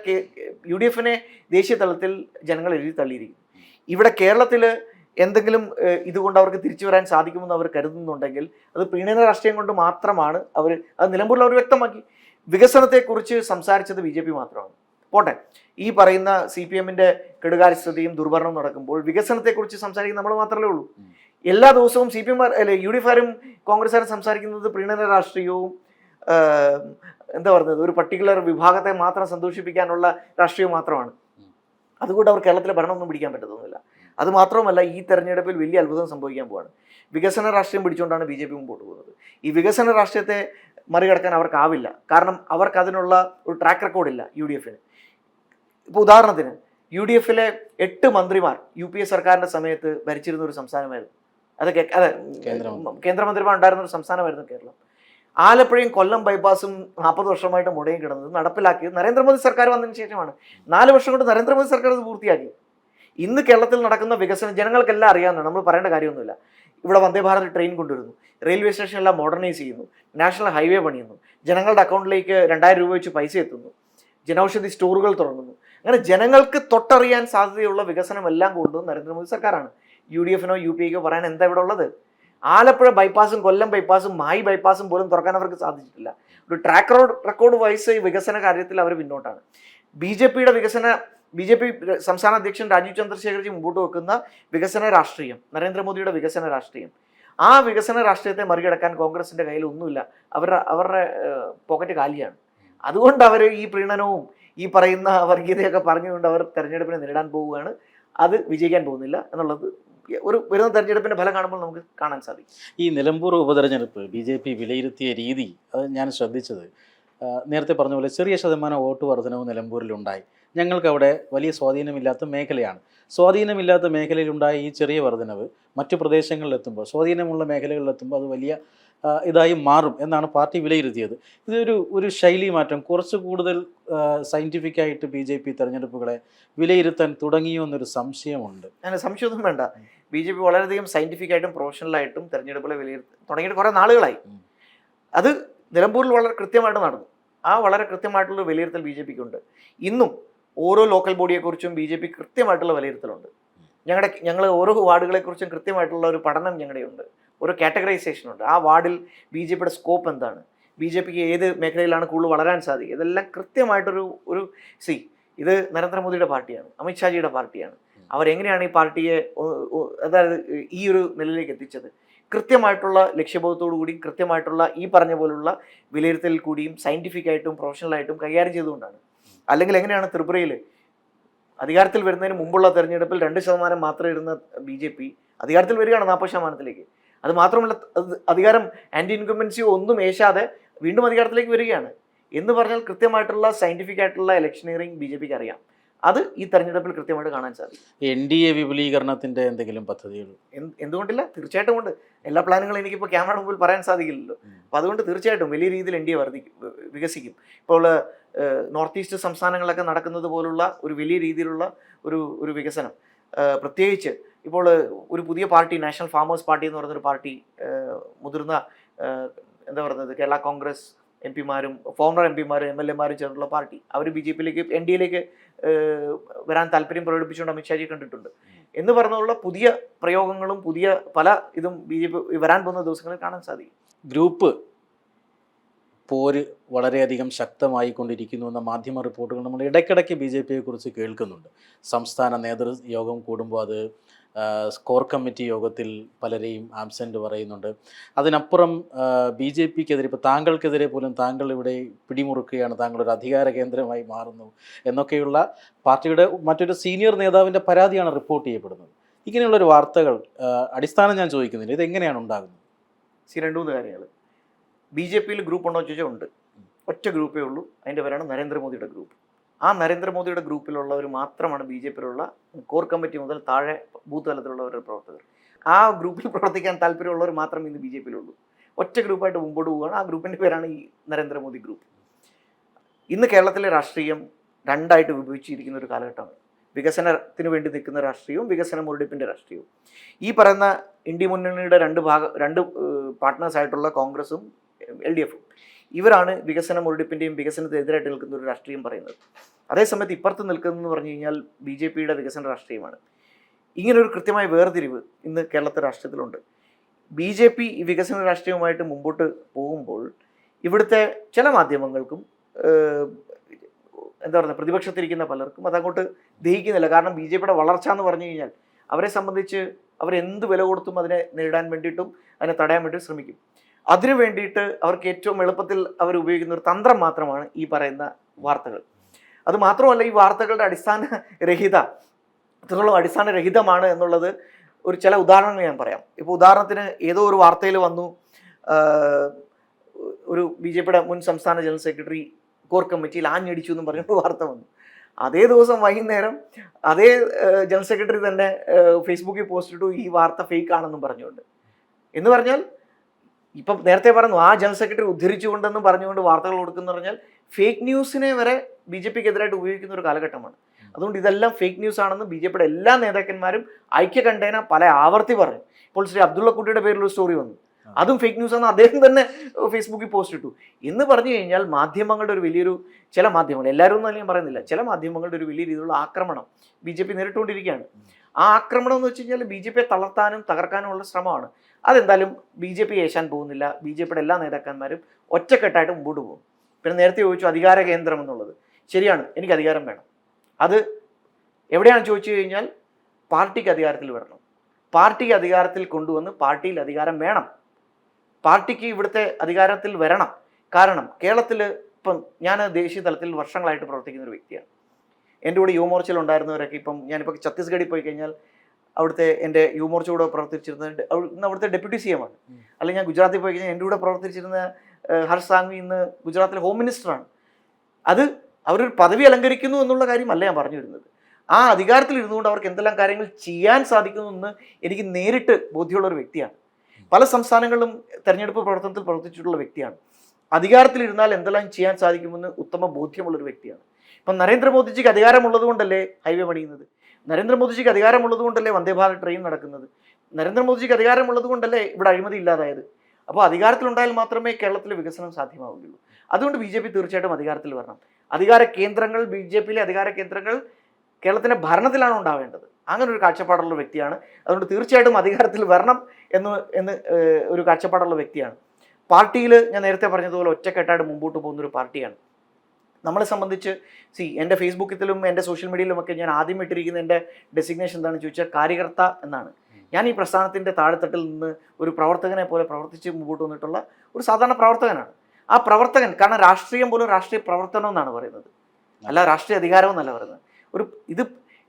യു ഡി എഫിനെ ദേശീയ തലത്തിൽ ജനങ്ങൾ എഴുതി തള്ളിയിരിക്കും ഇവിടെ കേരളത്തിൽ എന്തെങ്കിലും ഇതുകൊണ്ട് അവർക്ക് തിരിച്ചു വരാൻ സാധിക്കുമെന്ന് അവർ കരുതുന്നുണ്ടെങ്കിൽ അത് പ്രീണന രാഷ്ട്രീയം കൊണ്ട് മാത്രമാണ് അവർ അത് നിലമ്പൂരിൽ അവർ വ്യക്തമാക്കി. വികസനത്തെക്കുറിച്ച് സംസാരിച്ചത് ബി ജെ പി മാത്രമാണ്. പോട്ടെ ഈ പറയുന്ന സി പി എമ്മിന്റെ കെടുകാര്യസ്ഥതയും ദുർഭരണവും നടക്കുമ്പോൾ വികസനത്തെക്കുറിച്ച് സംസാരിക്കുന്ന നമ്മൾ മാത്രമേ ഉള്ളൂ. എല്ലാ ദിവസവും സി പി എം അല്ലെ യു ഡി എഫുകാരും കോൺഗ്രസ്സുകാരും സംസാരിക്കുന്നത് പ്രീണന രാഷ്ട്രീയവും എന്താ പറയുന്നത് ഒരു പർട്ടിക്കുലർ വിഭാഗത്തെ മാത്രം സന്തോഷിപ്പിക്കാനുള്ള രാഷ്ട്രീയം മാത്രമാണ്. അതുകൊണ്ട് അവർ കേരളത്തിലെ ഭരണമൊന്നും പിടിക്കാൻ പറ്റത്തൊന്നുമില്ല. അത് മാത്രമല്ല ഈ തെരഞ്ഞെടുപ്പിൽ വലിയ അത്ഭുതം സംഭവിക്കാൻ പോവാണ്. വികസന രാഷ്ട്രീയം പിടിച്ചുകൊണ്ടാണ് ബി ജെ പി മുമ്പോട്ട് പോകുന്നത്. ഈ വികസന രാഷ്ട്രീയത്തെ മറികടക്കാൻ അവർക്കാവില്ല. കാരണം അവർക്ക് അതിനുള്ള ഒരു ട്രാക്ക് റെക്കോർഡില്ല യു ഡി എഫിന്. ഇപ്പോൾ ഉദാഹരണത്തിന് യു ഡി എഫിലെ എട്ട് മന്ത്രിമാർ യു പി എ സർക്കാരിന്റെ സമയത്ത് ഭരിച്ചിരുന്ന ഒരു സംസ്ഥാനമായിരുന്നു. അത് അതെ കേന്ദ്രമന്ത്രി. കേന്ദ്രമന്ത്രിമാർ ഉണ്ടായിരുന്ന ഒരു സംസ്ഥാനമായിരുന്നു കേരളം. ആലപ്പുഴയും കൊല്ലം ബൈപ്പാസും നാൽപ്പത് വർഷമായിട്ട് മുടങ്ങി കിടന്നത് നടപ്പിലാക്കിയത് നരേന്ദ്രമോദി സർക്കാർ വന്നതിന് ശേഷമാണ്. നാല് വർഷം കൊണ്ട് നരേന്ദ്രമോദി സർക്കാർ അത് പൂർത്തിയാക്കി. ഇന്ന് കേരളത്തിൽ നടക്കുന്ന വികസനം ജനങ്ങൾക്കെല്ലാം അറിയാവുന്നതാണ്. നമ്മൾ പറയേണ്ട കാര്യമൊന്നുമില്ല. ഇവിടെ വന്ദേ ഭാരത് ട്രെയിൻ കൊണ്ടുവരുന്നു. റെയിൽവേ സ്റ്റേഷനെല്ലാം മോഡേണൈസ് ചെയ്യുന്നു. നാഷണൽ ഹൈവേ പണിയുന്നു. ജനങ്ങളുടെ അക്കൗണ്ടിലേക്ക് രണ്ടായിരം രൂപ വെച്ച് പൈസ എത്തുന്നു. ജനൌഷധി സ്റ്റോറുകൾ തുടങ്ങുന്നു. അങ്ങനെ ജനങ്ങൾക്ക് തൊട്ടറിയാൻ സാധ്യതയുള്ള വികസനം എല്ലാം കൊണ്ടുവന്ന് നരേന്ദ്രമോദി സർക്കാരാണ്. യു ഡി എഫിനോ യു പി ഐക്കോ പറയാൻ എന്താ ഇവിടെ ഉള്ളത്? ആലപ്പുഴ ബൈപ്പാസും കൊല്ലം ബൈപ്പാസും മായി ബൈപ്പാസും പോലും തുറക്കാൻ അവർക്ക് സാധിച്ചിട്ടില്ല. ഒരു ട്രാക്ക് റോഡ് റെക്കോർഡ് വൈസ് ഈ വികസന കാര്യത്തിൽ അവർ പിന്നോട്ടാണ്. ബി ജെ പിയുടെ വികസന ബി ജെ പി സംസ്ഥാന അധ്യക്ഷൻ രാജീവ് ചന്ദ്രശേഖർജി മുമ്പോട്ട് വെക്കുന്ന വികസന രാഷ്ട്രീയം നരേന്ദ്രമോദിയുടെ വികസന രാഷ്ട്രീയം ആ വികസന രാഷ്ട്രീയത്തെ മറികടക്കാൻ കോൺഗ്രസിന്റെ കയ്യിൽ ഒന്നുമില്ല. അവരുടെ അവരുടെ പോക്കറ്റ് കാലിയാണ്. അതുകൊണ്ട് അവർ ഈ പ്രീണനവും ഈ പറയുന്ന വർഗീയതയൊക്കെ പറഞ്ഞുകൊണ്ട് അവർ തെരഞ്ഞെടുപ്പിനെ നേരിടാൻ പോവുകയാണ്. അത് വിജയിക്കാൻ പോകുന്നില്ല എന്നുള്ളത് ഒരു വരുന്ന തെരഞ്ഞെടുപ്പിന്റെ ഫലം കാണുമ്പോൾ നമുക്ക് കാണാൻ സാധിക്കും. ഈ നിലമ്പൂർ ഉപതെരഞ്ഞെടുപ്പ് ബി ജെ പി വിലയിരുത്തിയ രീതി അത് ഞാൻ ശ്രദ്ധിച്ചത്. നേരത്തെ പറഞ്ഞ പോലെ ചെറിയ ശതമാനം വോട്ട് വർധനവ് നിലമ്പൂരിലുണ്ടായി. ഞങ്ങൾക്ക് അവിടെ വലിയ സ്വാധീനമില്ലാത്ത മേഖലയാണ്. സ്വാധീനമില്ലാത്ത മേഖലയിലുണ്ടായ ഈ ചെറിയ വർധനവ് മറ്റു പ്രദേശങ്ങളിലെത്തുമ്പോൾ സ്വാധീനമുള്ള മേഖലകളിലെത്തുമ്പോൾ അത് വലിയ ഇതായി മാറും എന്നാണ് പാർട്ടി വിലയിരുത്തിയത്. ഇതൊരു ഒരു ശൈലി മാറ്റം. കുറച്ച് കൂടുതൽ സയന്റിഫിക് ആയിട്ട് ബി ജെ പി തെരഞ്ഞെടുപ്പുകളെ വിലയിരുത്താൻ തുടങ്ങിയോ എന്നൊരു സംശയമുണ്ട്. അങ്ങനെ സംശയമൊന്നും വേണ്ട. ബി ജെ പി വളരെയധികം സയന്റിഫിക് ആയിട്ടും പ്രൊഫഷണൽ ആയിട്ടും തെരഞ്ഞെടുപ്പുകളെ വിലയിരുത്തി തുടങ്ങിയിട്ട് കുറേ നാളുകളായി. അത് നിലമ്പൂരിൽ വളരെ കൃത്യമായിട്ട് നടന്നു. ആ വളരെ കൃത്യമായിട്ടുള്ള വിലയിരുത്തൽ ബി ജെ പിക്ക് ഉണ്ട്. ഇന്നും ഓരോ ലോക്കൽ ബോഡിയെക്കുറിച്ചും ബി ജെ പി കൃത്യമായിട്ടുള്ള വിലയിരുത്തലുണ്ട്. ഞങ്ങളുടെ ഞങ്ങൾ ഓരോ വാർഡുകളെക്കുറിച്ചും കൃത്യമായിട്ടുള്ള ഒരു പഠനം ഞങ്ങളുടെ ഉണ്ട് ഒരു കാറ്റഗറൈസേഷൻ ഉണ്ട്. ആ വാർഡിൽ ബി ജെ പിയുടെ സ്കോപ്പ് എന്താണ്? ബി ജെ പിക്ക് ഏത് മേഖലയിലാണ് കൂടുതൽ വളരാൻ സാധിക്കുക? ഇതെല്ലാം കൃത്യമായിട്ടൊരു ഒരു സി ഇത് നരേന്ദ്രമോദിയുടെ പാർട്ടിയാണ് അമിത്ഷാജിയുടെ പാർട്ടിയാണ്. അവരെങ്ങനെയാണ് ഈ പാർട്ടിയെ അതായത് ഈ ഒരു നിലയിലേക്ക് എത്തിച്ചത്? കൃത്യമായിട്ടുള്ള ലക്ഷ്യബോധത്തോടു കൂടിയും കൃത്യമായിട്ടുള്ള ഈ പറഞ്ഞ പോലുള്ള വിലയിരുത്തലിൽ കൂടിയും സയന്റിഫിക് ആയിട്ടും പ്രൊഫഷണലായിട്ടും കൈകാര്യം ചെയ്തുകൊണ്ടാണ്. അല്ലെങ്കിൽ എങ്ങനെയാണ് ത്രിപുരയിൽ അധികാരത്തിൽ വരുന്നതിന് മുമ്പുള്ള തെരഞ്ഞെടുപ്പിൽ രണ്ട് ശതമാനം മാത്രം ഇരുന്ന ബി ജെ പി അധികാരത്തിൽ വരികയാണ് നാൽപ്പത് ശതമാനത്തിലേക്ക്. അത് മാത്രമല്ല അധികാരം ആന്റി ഇൻകംബൻസി ഒന്നും ഏശാതെ വീണ്ടും അധികാരത്തിലേക്ക് വരികയാണ്. എന്ന് പറഞ്ഞാൽ കൃത്യമായിട്ടുള്ള സയന്റിഫിക് ആയിട്ടുള്ള ഇലക്ഷനിയറിംഗ് ബി ജെ പിക്ക് അറിയാം. അത് ഈ തെരഞ്ഞെടുപ്പിൽ കൃത്യമായിട്ട് കാണാൻ സാധിക്കും. എൻ ഡി എ വിപുലീകരണത്തിന്റെ എന്തെങ്കിലും പദ്ധതികൾ? എന്തുകൊണ്ടില്ല? തീർച്ചയായിട്ടും ഉണ്ട്. എല്ലാ പ്ലാനുകളും എനിക്കിപ്പോൾ ക്യാമറയുടെ മുമ്പിൽ പറയാൻ സാധിക്കില്ലല്ലോ. അപ്പോൾ അതുകൊണ്ട് തീർച്ചയായിട്ടും വലിയ രീതിയിൽ എൻ ഡി എ വർദ്ധിക്കും വികസിക്കും. ഇപ്പോൾ നോർത്ത് ഈസ്റ്റ് സംസ്ഥാനങ്ങളൊക്കെ നടക്കുന്നത് പോലുള്ള ഒരു വലിയ രീതിയിലുള്ള ഒരു ഒരു വികസനം. പ്രത്യേകിച്ച് ഇപ്പോൾ ഒരു പുതിയ പാർട്ടി നാഷണൽ ഫാമേഴ്സ് പാർട്ടി എന്ന് പറയുന്നൊരു പാർട്ടി മുതിർന്ന എന്താ പറയുന്നത് കേരള കോൺഗ്രസ് എം പിമാരും ഫോമർ എം പിമാരും എം എൽ എമാരും ചേർന്നുള്ള പാർട്ടി. അവർ ബി ജെ പിയിലേക്ക് എൻ ഡി എയിലേക്ക് വരാൻ താല്പര്യം പ്രകടിപ്പിച്ചുകൊണ്ട് അമിത്ഷാജി കണ്ടിട്ടുണ്ട്. എന്ന് പറഞ്ഞുള്ള പുതിയ പ്രയോഗങ്ങളും പുതിയ പല ഇതും ബി ജെ പി വരാൻ പോകുന്ന ദിവസങ്ങളിൽ കാണാൻ സാധിക്കും. ഗ്രൂപ്പ് പോര് വളരെയധികം ശക്തമായി കൊണ്ടിരിക്കുന്നു എന്ന മാധ്യമ റിപ്പോർട്ടുകൾ നമ്മൾ ഇടയ്ക്കിടയ്ക്ക് ബി ജെ പിയെ കുറിച്ച് കേൾക്കുന്നുണ്ട്. സംസ്ഥാന നേതൃയോഗം കൂടുമ്പോൾ അത് സ്കോർ കമ്മിറ്റി യോഗത്തിൽ പലരെയും ആബ്സെന്റ് പറയുന്നുണ്ട്. അതിനപ്പുറം ബി ജെ പിക്കെതിരെ ഇപ്പോൾ താങ്കൾക്കെതിരെ പോലും താങ്കൾ ഇവിടെ പിടിമുറുക്കുകയാണ് താങ്കളൊരു അധികാര കേന്ദ്രമായി മാറുന്നു എന്നൊക്കെയുള്ള പാർട്ടിയുടെ മറ്റൊരു സീനിയർ നേതാവിന്റെ പരാതിയാണ് റിപ്പോർട്ട് ചെയ്യപ്പെടുന്നത്. ഇങ്ങനെയുള്ളൊരു വാർത്തകൾ അടിസ്ഥാനം ഞാൻ ചോദിക്കുന്നില്ല. ഇത് എങ്ങനെയാണ് ഉണ്ടാകുന്നത്? സി രണ്ട് മൂന്ന് കാര്യങ്ങൾ ബി ജെ പിയിൽ ഗ്രൂപ്പ് ഉണ്ടോ എന്ന് ചോദിച്ചാൽ ഉണ്ട്. ഒറ്റ ഗ്രൂപ്പേ ഉള്ളൂ. അതിന്റെ പേരാണ് നരേന്ദ്രമോദിയുടെ ഗ്രൂപ്പ്. ആ നരേന്ദ്രമോദിയുടെ ഗ്രൂപ്പിലുള്ളവർ മാത്രമാണ് ബി ജെ പിയിലുള്ള കോർ കമ്മിറ്റി മുതൽ താഴെ ബൂത്ത് തലത്തിലുള്ളവരുടെ പ്രവർത്തകർ. ആ ഗ്രൂപ്പിൽ പ്രവർത്തിക്കാൻ താല്പര്യമുള്ളവർ മാത്രം ഇന്ന് ബി ജെ പിയിലുള്ളൂ. ഒറ്റ ഗ്രൂപ്പായിട്ട് മുമ്പോട്ട് പോവുകയാണ്. ആ ഗ്രൂപ്പിന്റെ പേരാണ് ഈ നരേന്ദ്രമോദി ഗ്രൂപ്പ്. ഇന്ന് കേരളത്തിലെ രാഷ്ട്രീയം രണ്ടായിട്ട് വിഭജിച്ചിരിക്കുന്ന ഒരു കാലഘട്ടമാണ്. വികസനത്തിന് വേണ്ടി നിൽക്കുന്ന രാഷ്ട്രീയവും വികസന മുരടിപ്പിന്റെ രാഷ്ട്രീയവും. ഈ പറയുന്ന ഇന്ത്യ മുന്നണിയുടെ രണ്ട് ഭാഗം രണ്ട് പാർട്ട്നേഴ്സ് ആയിട്ടുള്ള കോൺഗ്രസും എൽ ഡി എഫും ഇവരാണ് വികസന മുരടിപ്പിന്റെയും വികസനത്തിനെതിരായിട്ട് നിൽക്കുന്ന ഒരു രാഷ്ട്രീയം പറയുന്നത്. അതേസമയത്ത് ഇപ്പുറത്ത് നിൽക്കുന്നതെന്ന് പറഞ്ഞു കഴിഞ്ഞാൽ ബി ജെ പിയുടെ വികസന രാഷ്ട്രീയമാണ്. ഇങ്ങനൊരു കൃത്യമായ വേർതിരിവ് ഇന്ന് കേരളത്തെ രാഷ്ട്രീയത്തിലുണ്ട്. ബി ജെ പി ഈ വികസന രാഷ്ട്രീയവുമായിട്ട് മുമ്പോട്ട് പോകുമ്പോൾ ഇവിടുത്തെ ചില മാധ്യമങ്ങൾക്കും എന്താ പറയുക പ്രതിപക്ഷത്തിരിക്കുന്ന പലർക്കും അതങ്ങോട്ട് ദഹിക്കുന്നില്ല. കാരണം ബി ജെ പിയുടെ വളർച്ച എന്ന് പറഞ്ഞു കഴിഞ്ഞാൽ അവരെ സംബന്ധിച്ച് അവരെന്ത് വില കൊടുത്തും അതിനെ നേരിടാൻ വേണ്ടിയിട്ടും അതിനെ തടയാൻ വേണ്ടി ശ്രമിക്കും. അതിനു വേണ്ടിയിട്ട് അവർക്ക് ഏറ്റവും എളുപ്പത്തിൽ അവർ ഉപയോഗിക്കുന്ന ഒരു തന്ത്രം മാത്രമാണ് ഈ പറയുന്ന വാർത്തകൾ. അത് മാത്രമല്ല ഈ വാർത്തകളുടെ അടിസ്ഥാന രഹിത അടിസ്ഥാന രഹിതമാണ് എന്നുള്ളത് ഒരു ചില ഉദാഹരണങ്ങൾ ഞാൻ പറയാം. ഇപ്പോൾ ഉദാഹരണത്തിന് ഏതോ ഒരു വാർത്തയിൽ വന്നു ഒരു ബി ജെ പിയുടെ മുൻ സംസ്ഥാന ജനറൽ സെക്രട്ടറി കോർ കമ്മിറ്റിയിൽ ആഞ്ഞടിച്ചു എന്നും പറഞ്ഞ വാർത്ത വന്നു. അതേ ദിവസം വൈകുന്നേരം അതേ ജനറൽ സെക്രട്ടറി തന്നെ ഫേസ്ബുക്കിൽ പോസ്റ്റ് ഇട്ടു ഈ വാർത്ത ഫേക്ക് ആണെന്നും പറഞ്ഞുകൊണ്ട്. എന്ന് പറഞ്ഞാൽ ഇപ്പം നേരത്തെ പറഞ്ഞു ആ ജനറൽ സെക്രട്ടറി ഉദ്ധരിച്ചുകൊണ്ടെന്നും പറഞ്ഞുകൊണ്ട് വാർത്തകൾ കൊടുക്കുന്ന പറഞ്ഞാൽ ഫേക്ക് ന്യൂസിനെ വരെ ബി ജെ പിക്ക് എതിരായിട്ട് ഉപയോഗിക്കുന്ന ഒരു കാലഘട്ടമാണ്. അതുകൊണ്ട് ഇതെല്ലാം ഫേക്ക് ന്യൂസ് ആണെന്ന് ബി ജെ പിയുടെ എല്ലാ നേതാക്കന്മാരും ഐക്യകണ്ഠേന പല ആവർത്തി പറഞ്ഞു. ഇപ്പോൾ ശ്രീ അബ്ദുള്ള കുട്ടിയുടെ പേരിൽ ഒരു സ്റ്റോറി വന്നു അതും ഫേക്ക് ന്യൂസ് ആണെന്ന് അദ്ദേഹം തന്നെ ഫേസ്ബുക്കിൽ പോസ്റ്റ് ഇട്ടു. എന്ന് പറഞ്ഞു കഴിഞ്ഞാൽ മാധ്യമങ്ങളുടെ ഒരു വലിയൊരു ചില മാധ്യമങ്ങൾ എല്ലാവരും ഒന്നും ഞാൻ പറയുന്നില്ല ചില മാധ്യമങ്ങളുടെ ഒരു വലിയ രീതിയിലുള്ള ആക്രമണം ബി ജെ പി നേരിട്ടുകൊണ്ടിരിക്കുകയാണ്. ആ ആക്രമണം എന്ന് വെച്ച് കഴിഞ്ഞാൽ ബി ജെ പിയെ തളർത്താനും തകർക്കാനുമുള്ള ശ്രമമാണ്. അതെന്തായാലും ബി ജെ പി ഏശാൻ പോകുന്നില്ല. ബി ജെ പിയുടെ എല്ലാ നേതാക്കന്മാരും ഒറ്റക്കെട്ടായിട്ട് മുമ്പോട്ട് പോകും. പിന്നെ നേരത്തെ ചോദിച്ചു അധികാര കേന്ദ്രം എന്നുള്ളത്. ശരിയാണ് എനിക്ക് അധികാരം വേണം. അത് എവിടെയാണ് ചോദിച്ചു കഴിഞ്ഞാൽ പാർട്ടിക്ക് അധികാരത്തിൽ വരണം. പാർട്ടിക്ക് അധികാരത്തിൽ കൊണ്ടുവന്ന് പാർട്ടിയിൽ അധികാരം വേണം. പാർട്ടിക്ക് ഇവിടുത്തെ അധികാരത്തിൽ വരണം. കാരണം കേരളത്തിൽ ഇപ്പം ഞാൻ ദേശീയ തലത്തിൽ വർഷങ്ങളായിട്ട് പ്രവർത്തിക്കുന്ന ഒരു വ്യക്തിയാണ്. എന്റെ കൂടെ യുവമോർച്ചയിൽ ഉണ്ടായിരുന്നവരൊക്കെ ഇപ്പം ഞാനിപ്പോൾ ഛത്തീസ്ഗഡിൽ പോയി കഴിഞ്ഞാൽ അവിടുത്തെ എന്റെ യുവമോർച്ച കൂടെ പ്രവർത്തിച്ചിരുന്ന ഇന്ന് അവിടുത്തെ ഡെപ്യൂട്ടി സി എം ആണ്. അല്ലെങ്കിൽ ഞാൻ ഗുജറാത്തിൽ പോയി കഴിഞ്ഞാൽ എന്റെ കൂടെ പ്രവർത്തിച്ചിരുന്ന ഹർഷ് സാങ്വി ഇന്ന് ഗുജറാത്തിലെ ഹോം മിനിസ്റ്ററാണ് അത് അവരൊരു പദവി അലങ്കരിക്കുന്നു എന്നുള്ള കാര്യമല്ല ഞാൻ പറഞ്ഞു വരുന്നത്. ആ അധികാരത്തിൽ ഇരുന്നുകൊണ്ട് അവർക്ക് എന്തെല്ലാം കാര്യങ്ങൾ ചെയ്യാൻ സാധിക്കുന്നു എന്ന് എനിക്ക് നേരിട്ട് ബോധ്യമുള്ള ഒരു വ്യക്തിയാണ്. പല സംസ്ഥാനങ്ങളിലും തെരഞ്ഞെടുപ്പ് പ്രവർത്തനത്തിൽ പ്രവർത്തിച്ചിട്ടുള്ള വ്യക്തിയാണ്. അധികാരത്തിൽ ഇരുന്നാൽ എന്തെല്ലാം ചെയ്യാൻ സാധിക്കുമെന്ന് ഉത്തമ ബോധ്യമുള്ള ഒരു വ്യക്തിയാണ്. ഇപ്പം നരേന്ദ്രമോദിജിക്ക് അധികാരമുള്ളത് കൊണ്ടല്ലേ ഹൈവേ പണിയുന്നത്? നരേന്ദ്രമോദിജിക്ക് അധികാരമുള്ളത് കൊണ്ടല്ലേ വന്ദേ ഭാരത് ട്രെയിൻ നടക്കുന്നത്? നരേന്ദ്രമോദിജിക്ക് അധികാരമുള്ളത് കൊണ്ടല്ലേ ഇവിടെ അഴിമതി ഇല്ലാതായത്? അപ്പോൾ അധികാരത്തിലുണ്ടായാൽ മാത്രമേ കേരളത്തിലെ വികസനം സാധ്യമാവുകയുള്ളൂ. അതുകൊണ്ട് ബി ജെ പി തീർച്ചയായിട്ടും അധികാരത്തിൽ വരണം. അധികാര കേന്ദ്രങ്ങൾ ബി ജെ പിയിലെ അധികാര കേന്ദ്രങ്ങൾ കേരളത്തിന്റെ ഭരണത്തിലാണ് ഉണ്ടാവേണ്ടത്. അങ്ങനെ ഒരു കാഴ്ചപ്പാടുള്ള വ്യക്തിയാണ്. അതുകൊണ്ട് തീർച്ചയായിട്ടും അധികാരത്തിൽ വരണം എന്ന് എന്ന് ഒരു കാഴ്ചപ്പാടുള്ള വ്യക്തിയാണ്. പാർട്ടിയിൽ ഞാൻ നേരത്തെ പറഞ്ഞതുപോലെ ഒറ്റക്കെട്ടായിട്ട് മുമ്പോട്ട് പോകുന്ന ഒരു പാർട്ടിയാണ്. നമ്മളെ സംബന്ധിച്ച് സി എന്റെ ഫേസ്ബുക്കിലും എന്റെ സോഷ്യൽ മീഡിയയിലും ഒക്കെ ഞാൻ ആദ്യം ഇട്ടിരിക്കുന്ന എന്റെ ഡെസിഗ്നേഷൻ എന്താണെന്ന് ചോദിച്ചാൽ കാര്യകർത്ത എന്നാണ്. ഞാൻ ഈ പ്രസ്ഥാനത്തിന്റെ താഴെത്തട്ടിൽ നിന്ന് ഒരു പ്രവർത്തകനെ പോലെ പ്രവർത്തിച്ച് മുമ്പോട്ട് വന്നിട്ടുള്ള ഒരു സാധാരണ പ്രവർത്തകനാണ്. ആ പ്രവർത്തകൻ കാരണം രാഷ്ട്രീയം പോലും രാഷ്ട്രീയ പ്രവർത്തനം എന്നാണ് പറയുന്നത്. അല്ല രാഷ്ട്രീയ അധികാരം എന്നല്ല പറയുന്നത്. ഒരു ഇത്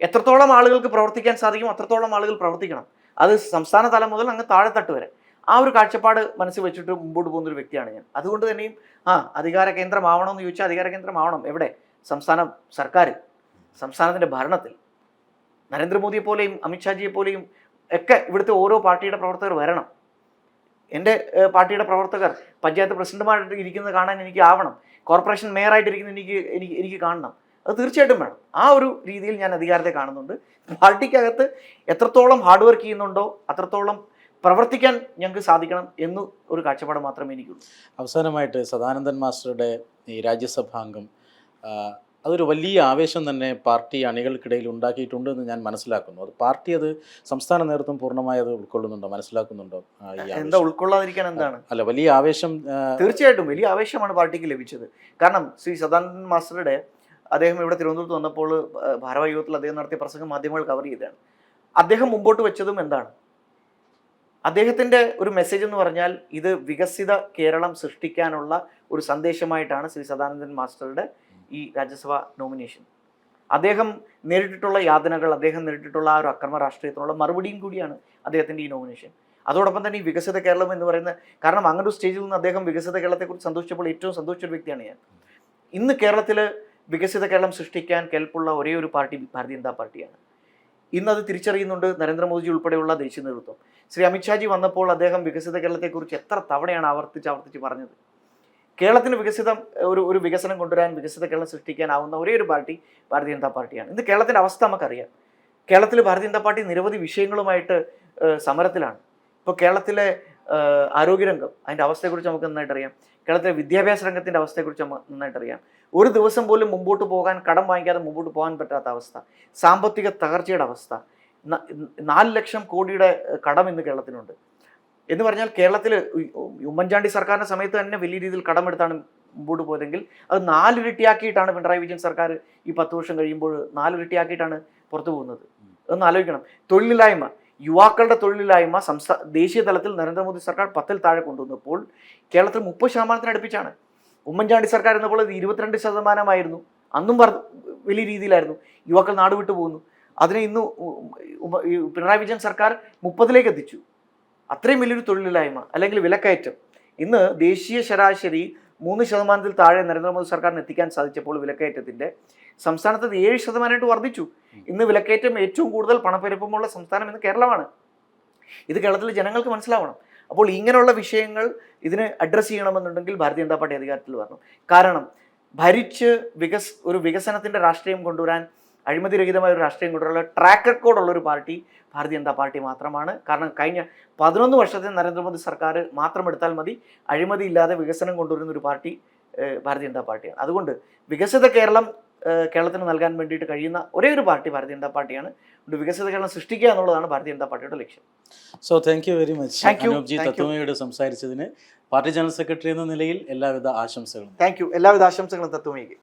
എത്രത്തോളം ആളുകൾക്ക് പ്രവർത്തിക്കാൻ സാധിക്കും അത്രത്തോളം ആളുകൾ പ്രവർത്തിക്കണം. അത് സംസ്ഥാന തലം മുതൽ അങ്ങ് താഴെത്തട്ട് വരെ. ആ ഒരു കാഴ്ചപ്പാട് മനസ്സിൽ വെച്ചിട്ട് മുമ്പോട്ട് പോകുന്ന ഒരു വ്യക്തിയാണ് ഞാൻ. അതുകൊണ്ട് തന്നെയും ആ അധികാര കേന്ദ്രമാവണം എന്ന് ചോദിച്ചാൽ അധികാര കേന്ദ്രമാവണം. എവിടെ? സംസ്ഥാന സർക്കാർ സംസ്ഥാനത്തിന്റെ ഭരണത്തിൽ. നരേന്ദ്രമോദിയെ പോലെയും അമിത്ഷാജിയെ പോലെയും ഒക്കെ ഇവിടുത്തെ ഓരോ പാർട്ടിയുടെ പ്രവർത്തകർ വരണം. എന്റെ പാർട്ടിയുടെ പ്രവർത്തകർ പഞ്ചായത്ത് പ്രസിഡന്റുമായിട്ട് ഇരിക്കുന്നത് കാണാൻ എനിക്ക് ആവണം. കോർപ്പറേഷൻ മേയറായിട്ടിരിക്കുന്ന എനിക്ക് എനിക്ക് എനിക്ക് കാണണം. അത് തീർച്ചയായിട്ടും വേണം. ആ ഒരു രീതിയിൽ ഞാൻ അധികാരത്തെ കാണുന്നുണ്ട്. പാർട്ടിക്കകത്ത് എത്രത്തോളം ഹാർഡ് വർക്ക് ചെയ്യുന്നുണ്ടോ അത്രത്തോളം പ്രവർത്തിക്കാൻ ഞങ്ങൾക്ക് സാധിക്കണം എന്ന് ഒരു കാഴ്ചപ്പാട് മാത്രമേ എനിക്കുള്ളൂ. അവസാനമായിട്ട് സദാനന്ദൻ മാസ്റ്ററുടെ ഈ രാജ്യസഭാംഗം അതൊരു വലിയ ആവേശം തന്നെ പാർട്ടി അണികൾക്കിടയിൽ ഉണ്ടാക്കിയിട്ടുണ്ട് എന്ന് ഞാൻ മനസ്സിലാക്കുന്നു. അത് പാർട്ടി അത് സംസ്ഥാന നേതൃത്വം പൂർണമായി അത് ഉൾക്കൊള്ളുന്നുണ്ടോ? മനസ്സിലാക്കുന്നുണ്ടോ? എന്താ ഉൾക്കൊള്ളാതിരിക്കാൻ എന്താണ്? അല്ല വലിയ ആവേശം തീർച്ചയായിട്ടും വലിയ ആവേശമാണ് പാർട്ടിക്ക് ലഭിച്ചത്. കാരണം ശ്രീ സദാനന്ദൻ മാസ്റ്ററുടെ അദ്ദേഹം ഇവിടെ തിരുവനന്തപുരത്ത് വന്നപ്പോൾ ഭാരവാഹികത്തിൽ യോഗത്തിൽ അദ്ദേഹം നടത്തിയ പ്രസംഗം മാധ്യമങ്ങൾ കവർ ചെയ്തതാണ്. അദ്ദേഹം മുമ്പോട്ട് വെച്ചതും എന്താണ്? അദ്ദേഹത്തിന്റെ ഒരു മെസ്സേജ് എന്ന് പറഞ്ഞാൽ ഇത് വികസിത കേരളം സൃഷ്ടിക്കാനുള്ള ഒരു സന്ദേശമായിട്ടാണ് ശ്രീ സദാനന്ദൻ മാസ്റ്ററുടെ ഈ രാജ്യസഭ നോമിനേഷൻ അദ്ദേഹം നേരിട്ടിട്ടുള്ള യാതനകൾ അദ്ദേഹം നേരിട്ടിട്ടുള്ള ആ ഒരു അക്രമ രാഷ്ട്രീയത്തിനുള്ള മറുപടിയും കൂടിയാണ് അദ്ദേഹത്തിന്റെ ഈ നോമിനേഷൻ അതോടൊപ്പം തന്നെ ഈ വികസിത കേരളം എന്ന് പറയുന്ന കാരണം അങ്ങനൊരു സ്റ്റേജിൽ നിന്ന് അദ്ദേഹം വികസിത കേരളത്തെക്കുറിച്ച് സന്തോഷിച്ചപ്പോൾ ഏറ്റവും സന്തോഷിച്ച ഒരു വ്യക്തിയാണ് ഞാൻ. ഇന്ന് കേരളത്തിൽ വികസിത കേരളം സൃഷ്ടിക്കാൻ കെൽപ്പുള്ള ഒരേ ഒരു പാർട്ടി ഭാരതീയ ജനതാ പാർട്ടിയാണ്. ഇന്ന് അത് തിരിച്ചറിയുന്നുണ്ട് നരേന്ദ്രമോദിജി ഉൾപ്പെടെയുള്ള ദേശീയ നേതൃത്വം. ശ്രീ അമിത്ഷാജി വന്നപ്പോൾ അദ്ദേഹം വികസിത കേരളത്തെക്കുറിച്ച് എത്ര തവണയാണ് ആവർത്തിച്ച് ആവർത്തിച്ച് പറഞ്ഞത്? കേരളത്തിന് വികസിതം ഒരു ഒരു വികസനം കൊണ്ടുവരാൻ വികസിത കേരളം സൃഷ്ടിക്കാനാവുന്ന ഒരേ ഒരു പാർട്ടി ഭാരതീയ ജനതാ പാർട്ടിയാണ്. ഇന്ന് കേരളത്തിന്റെ അവസ്ഥ നമുക്കറിയാം. കേരളത്തിൽ ഭാരതീയ ജനതാ പാർട്ടി നിരവധി വിഷയങ്ങളുമായിട്ട് സമരത്തിലാണ്. ഇപ്പോൾ കേരളത്തിലെ ആരോഗ്യരംഗം അതിന്റെ അവസ്ഥയെക്കുറിച്ച് നമുക്ക് നന്നായിട്ട് അറിയാം കേരളത്തിലെ വിദ്യാഭ്യാസ രംഗത്തിന്റെ അവസ്ഥയെക്കുറിച്ച് നമുക്ക് നന്നായിട്ട് അറിയാം ഒരു ദിവസം പോലും മുമ്പോട്ട് പോകാൻ കടം വാങ്ങിക്കാതെ മുമ്പോട്ട് പോകാൻ പറ്റാത്ത അവസ്ഥ. സാമ്പത്തിക തകർച്ചയുടെ അവസ്ഥ. നാല് ലക്ഷം കോടിയുടെ കടം ഇന്ന് കേരളത്തിനുണ്ട്. എന്ന് പറഞ്ഞാൽ കേരളത്തിൽ ഉമ്മൻചാണ്ടി സർക്കാരിന്റെ സമയത്ത് തന്നെ വലിയ രീതിയിൽ കടമെടുത്താണ് മുമ്പോട്ട് പോയതെങ്കിൽ അത് നാലിരട്ടിയാക്കിയിട്ടാണ് പിണറായി വിജയൻ സർക്കാർ ഈ പത്ത് വർഷം കഴിയുമ്പോൾ നാലിരട്ടിയാക്കിയിട്ടാണ് പുറത്തു പോകുന്നത്. ഒന്ന് ആലോചിക്കണം. തൊഴിലില്ലായ്മ. യുവാക്കളുടെ തൊഴിലില്ലായ്മ സംസ്ഥാന ദേശീയ തലത്തിൽ നരേന്ദ്രമോദി സർക്കാർ പത്തിൽ താഴെ കൊണ്ടുവന്നപ്പോൾ കേരളത്തിൽ മുപ്പത് ശതമാനത്തിന് അടുപ്പിച്ചാണ്. ഉമ്മൻചാണ്ടി സർക്കാർ എന്നപ്പോൾ ഇത് ഇരുപത്തിരണ്ട് ശതമാനമായിരുന്നു. അന്നും പറ വലിയ രീതിയിലായിരുന്നു. യുവാക്കൾ നാട് വിട്ടു പോകുന്നു അതിനെ ഇന്ന് പിണറായി വിജയൻ സർക്കാർ മുപ്പതിലേക്ക് എത്തിച്ചു. അത്രയും വലിയൊരു തൊഴിലില്ലായ്മ അല്ലെങ്കിൽ വിലക്കയറ്റം. ഇന്ന് ദേശീയ ശരാശരി മൂന്ന് ശതമാനത്തിൽ താഴെ നരേന്ദ്രമോദി സർക്കാരിന് എത്തിക്കാൻ സാധിച്ചപ്പോൾ വിലക്കയറ്റത്തിന്റെ സംസ്ഥാനത്ത് ഏഴ് ശതമാനമായിട്ട് വർദ്ധിച്ചു. ഇന്ന് വിലക്കയറ്റം ഏറ്റവും കൂടുതൽ പണപ്പെരുപ്പമുള്ള സംസ്ഥാനം ഇന്ന് കേരളമാണ്. ഇത് കേരളത്തിലെ ജനങ്ങൾക്ക് മനസ്സിലാവണം. അപ്പോൾ ഇങ്ങനെയുള്ള വിഷയങ്ങൾ ഇതിന് അഡ്രസ്സ് ചെയ്യണമെന്നുണ്ടെങ്കിൽ ഭാരതീയ ജനതാ പാർട്ടി അധികാരത്തിൽ വരണം. കാരണം ഭരിച്ച് വികസ് ഒരു വികസനത്തിന്റെ രാഷ്ട്രീയം കൊണ്ടുവരാൻ അഴിമതിരഹിതമായ ഒരു രാഷ്ട്രീയം കൊണ്ടുള്ള ട്രാക്ക് റെക്കോർഡുള്ള ഒരു പാർട്ടി ഭാരതീയ ജനതാ പാർട്ടി മാത്രമാണ്. കാരണം കഴിഞ്ഞ പതിനൊന്ന് വർഷത്തെ നരേന്ദ്രമോദി സർക്കാർ മാത്രം എടുത്താൽ മതി അഴിമതി ഇല്ലാതെ വികസനം കൊണ്ടുവരുന്ന ഒരു പാർട്ടി ഭാരതീയ ജനതാ പാർട്ടിയാണ്. അതുകൊണ്ട് വികസിത കേരളം കേരളത്തിന് നൽകാൻ വേണ്ടിയിട്ട് കഴിയുന്ന ഒരേ ഒരു പാർട്ടി ഭാരതീയ ജനതാ പാർട്ടിയാണ്. അതുകൊണ്ട് വികസിത കേരളം സൃഷ്ടിക്കുക എന്നുള്ളതാണ് ഭാരതീയ ജനതാ പാർട്ടിയുടെ ലക്ഷ്യം. So thank you very much Anoopji തത്വമയോട് സംസാരിച്ചതിന് പാർട്ടി ജനറൽ സെക്രട്ടറി എന്ന നിലയിൽ എല്ലാവിധ ആശംസകളും. താങ്ക് യു എല്ലാവിധ ആശംസകളും തത്വമേക്ക്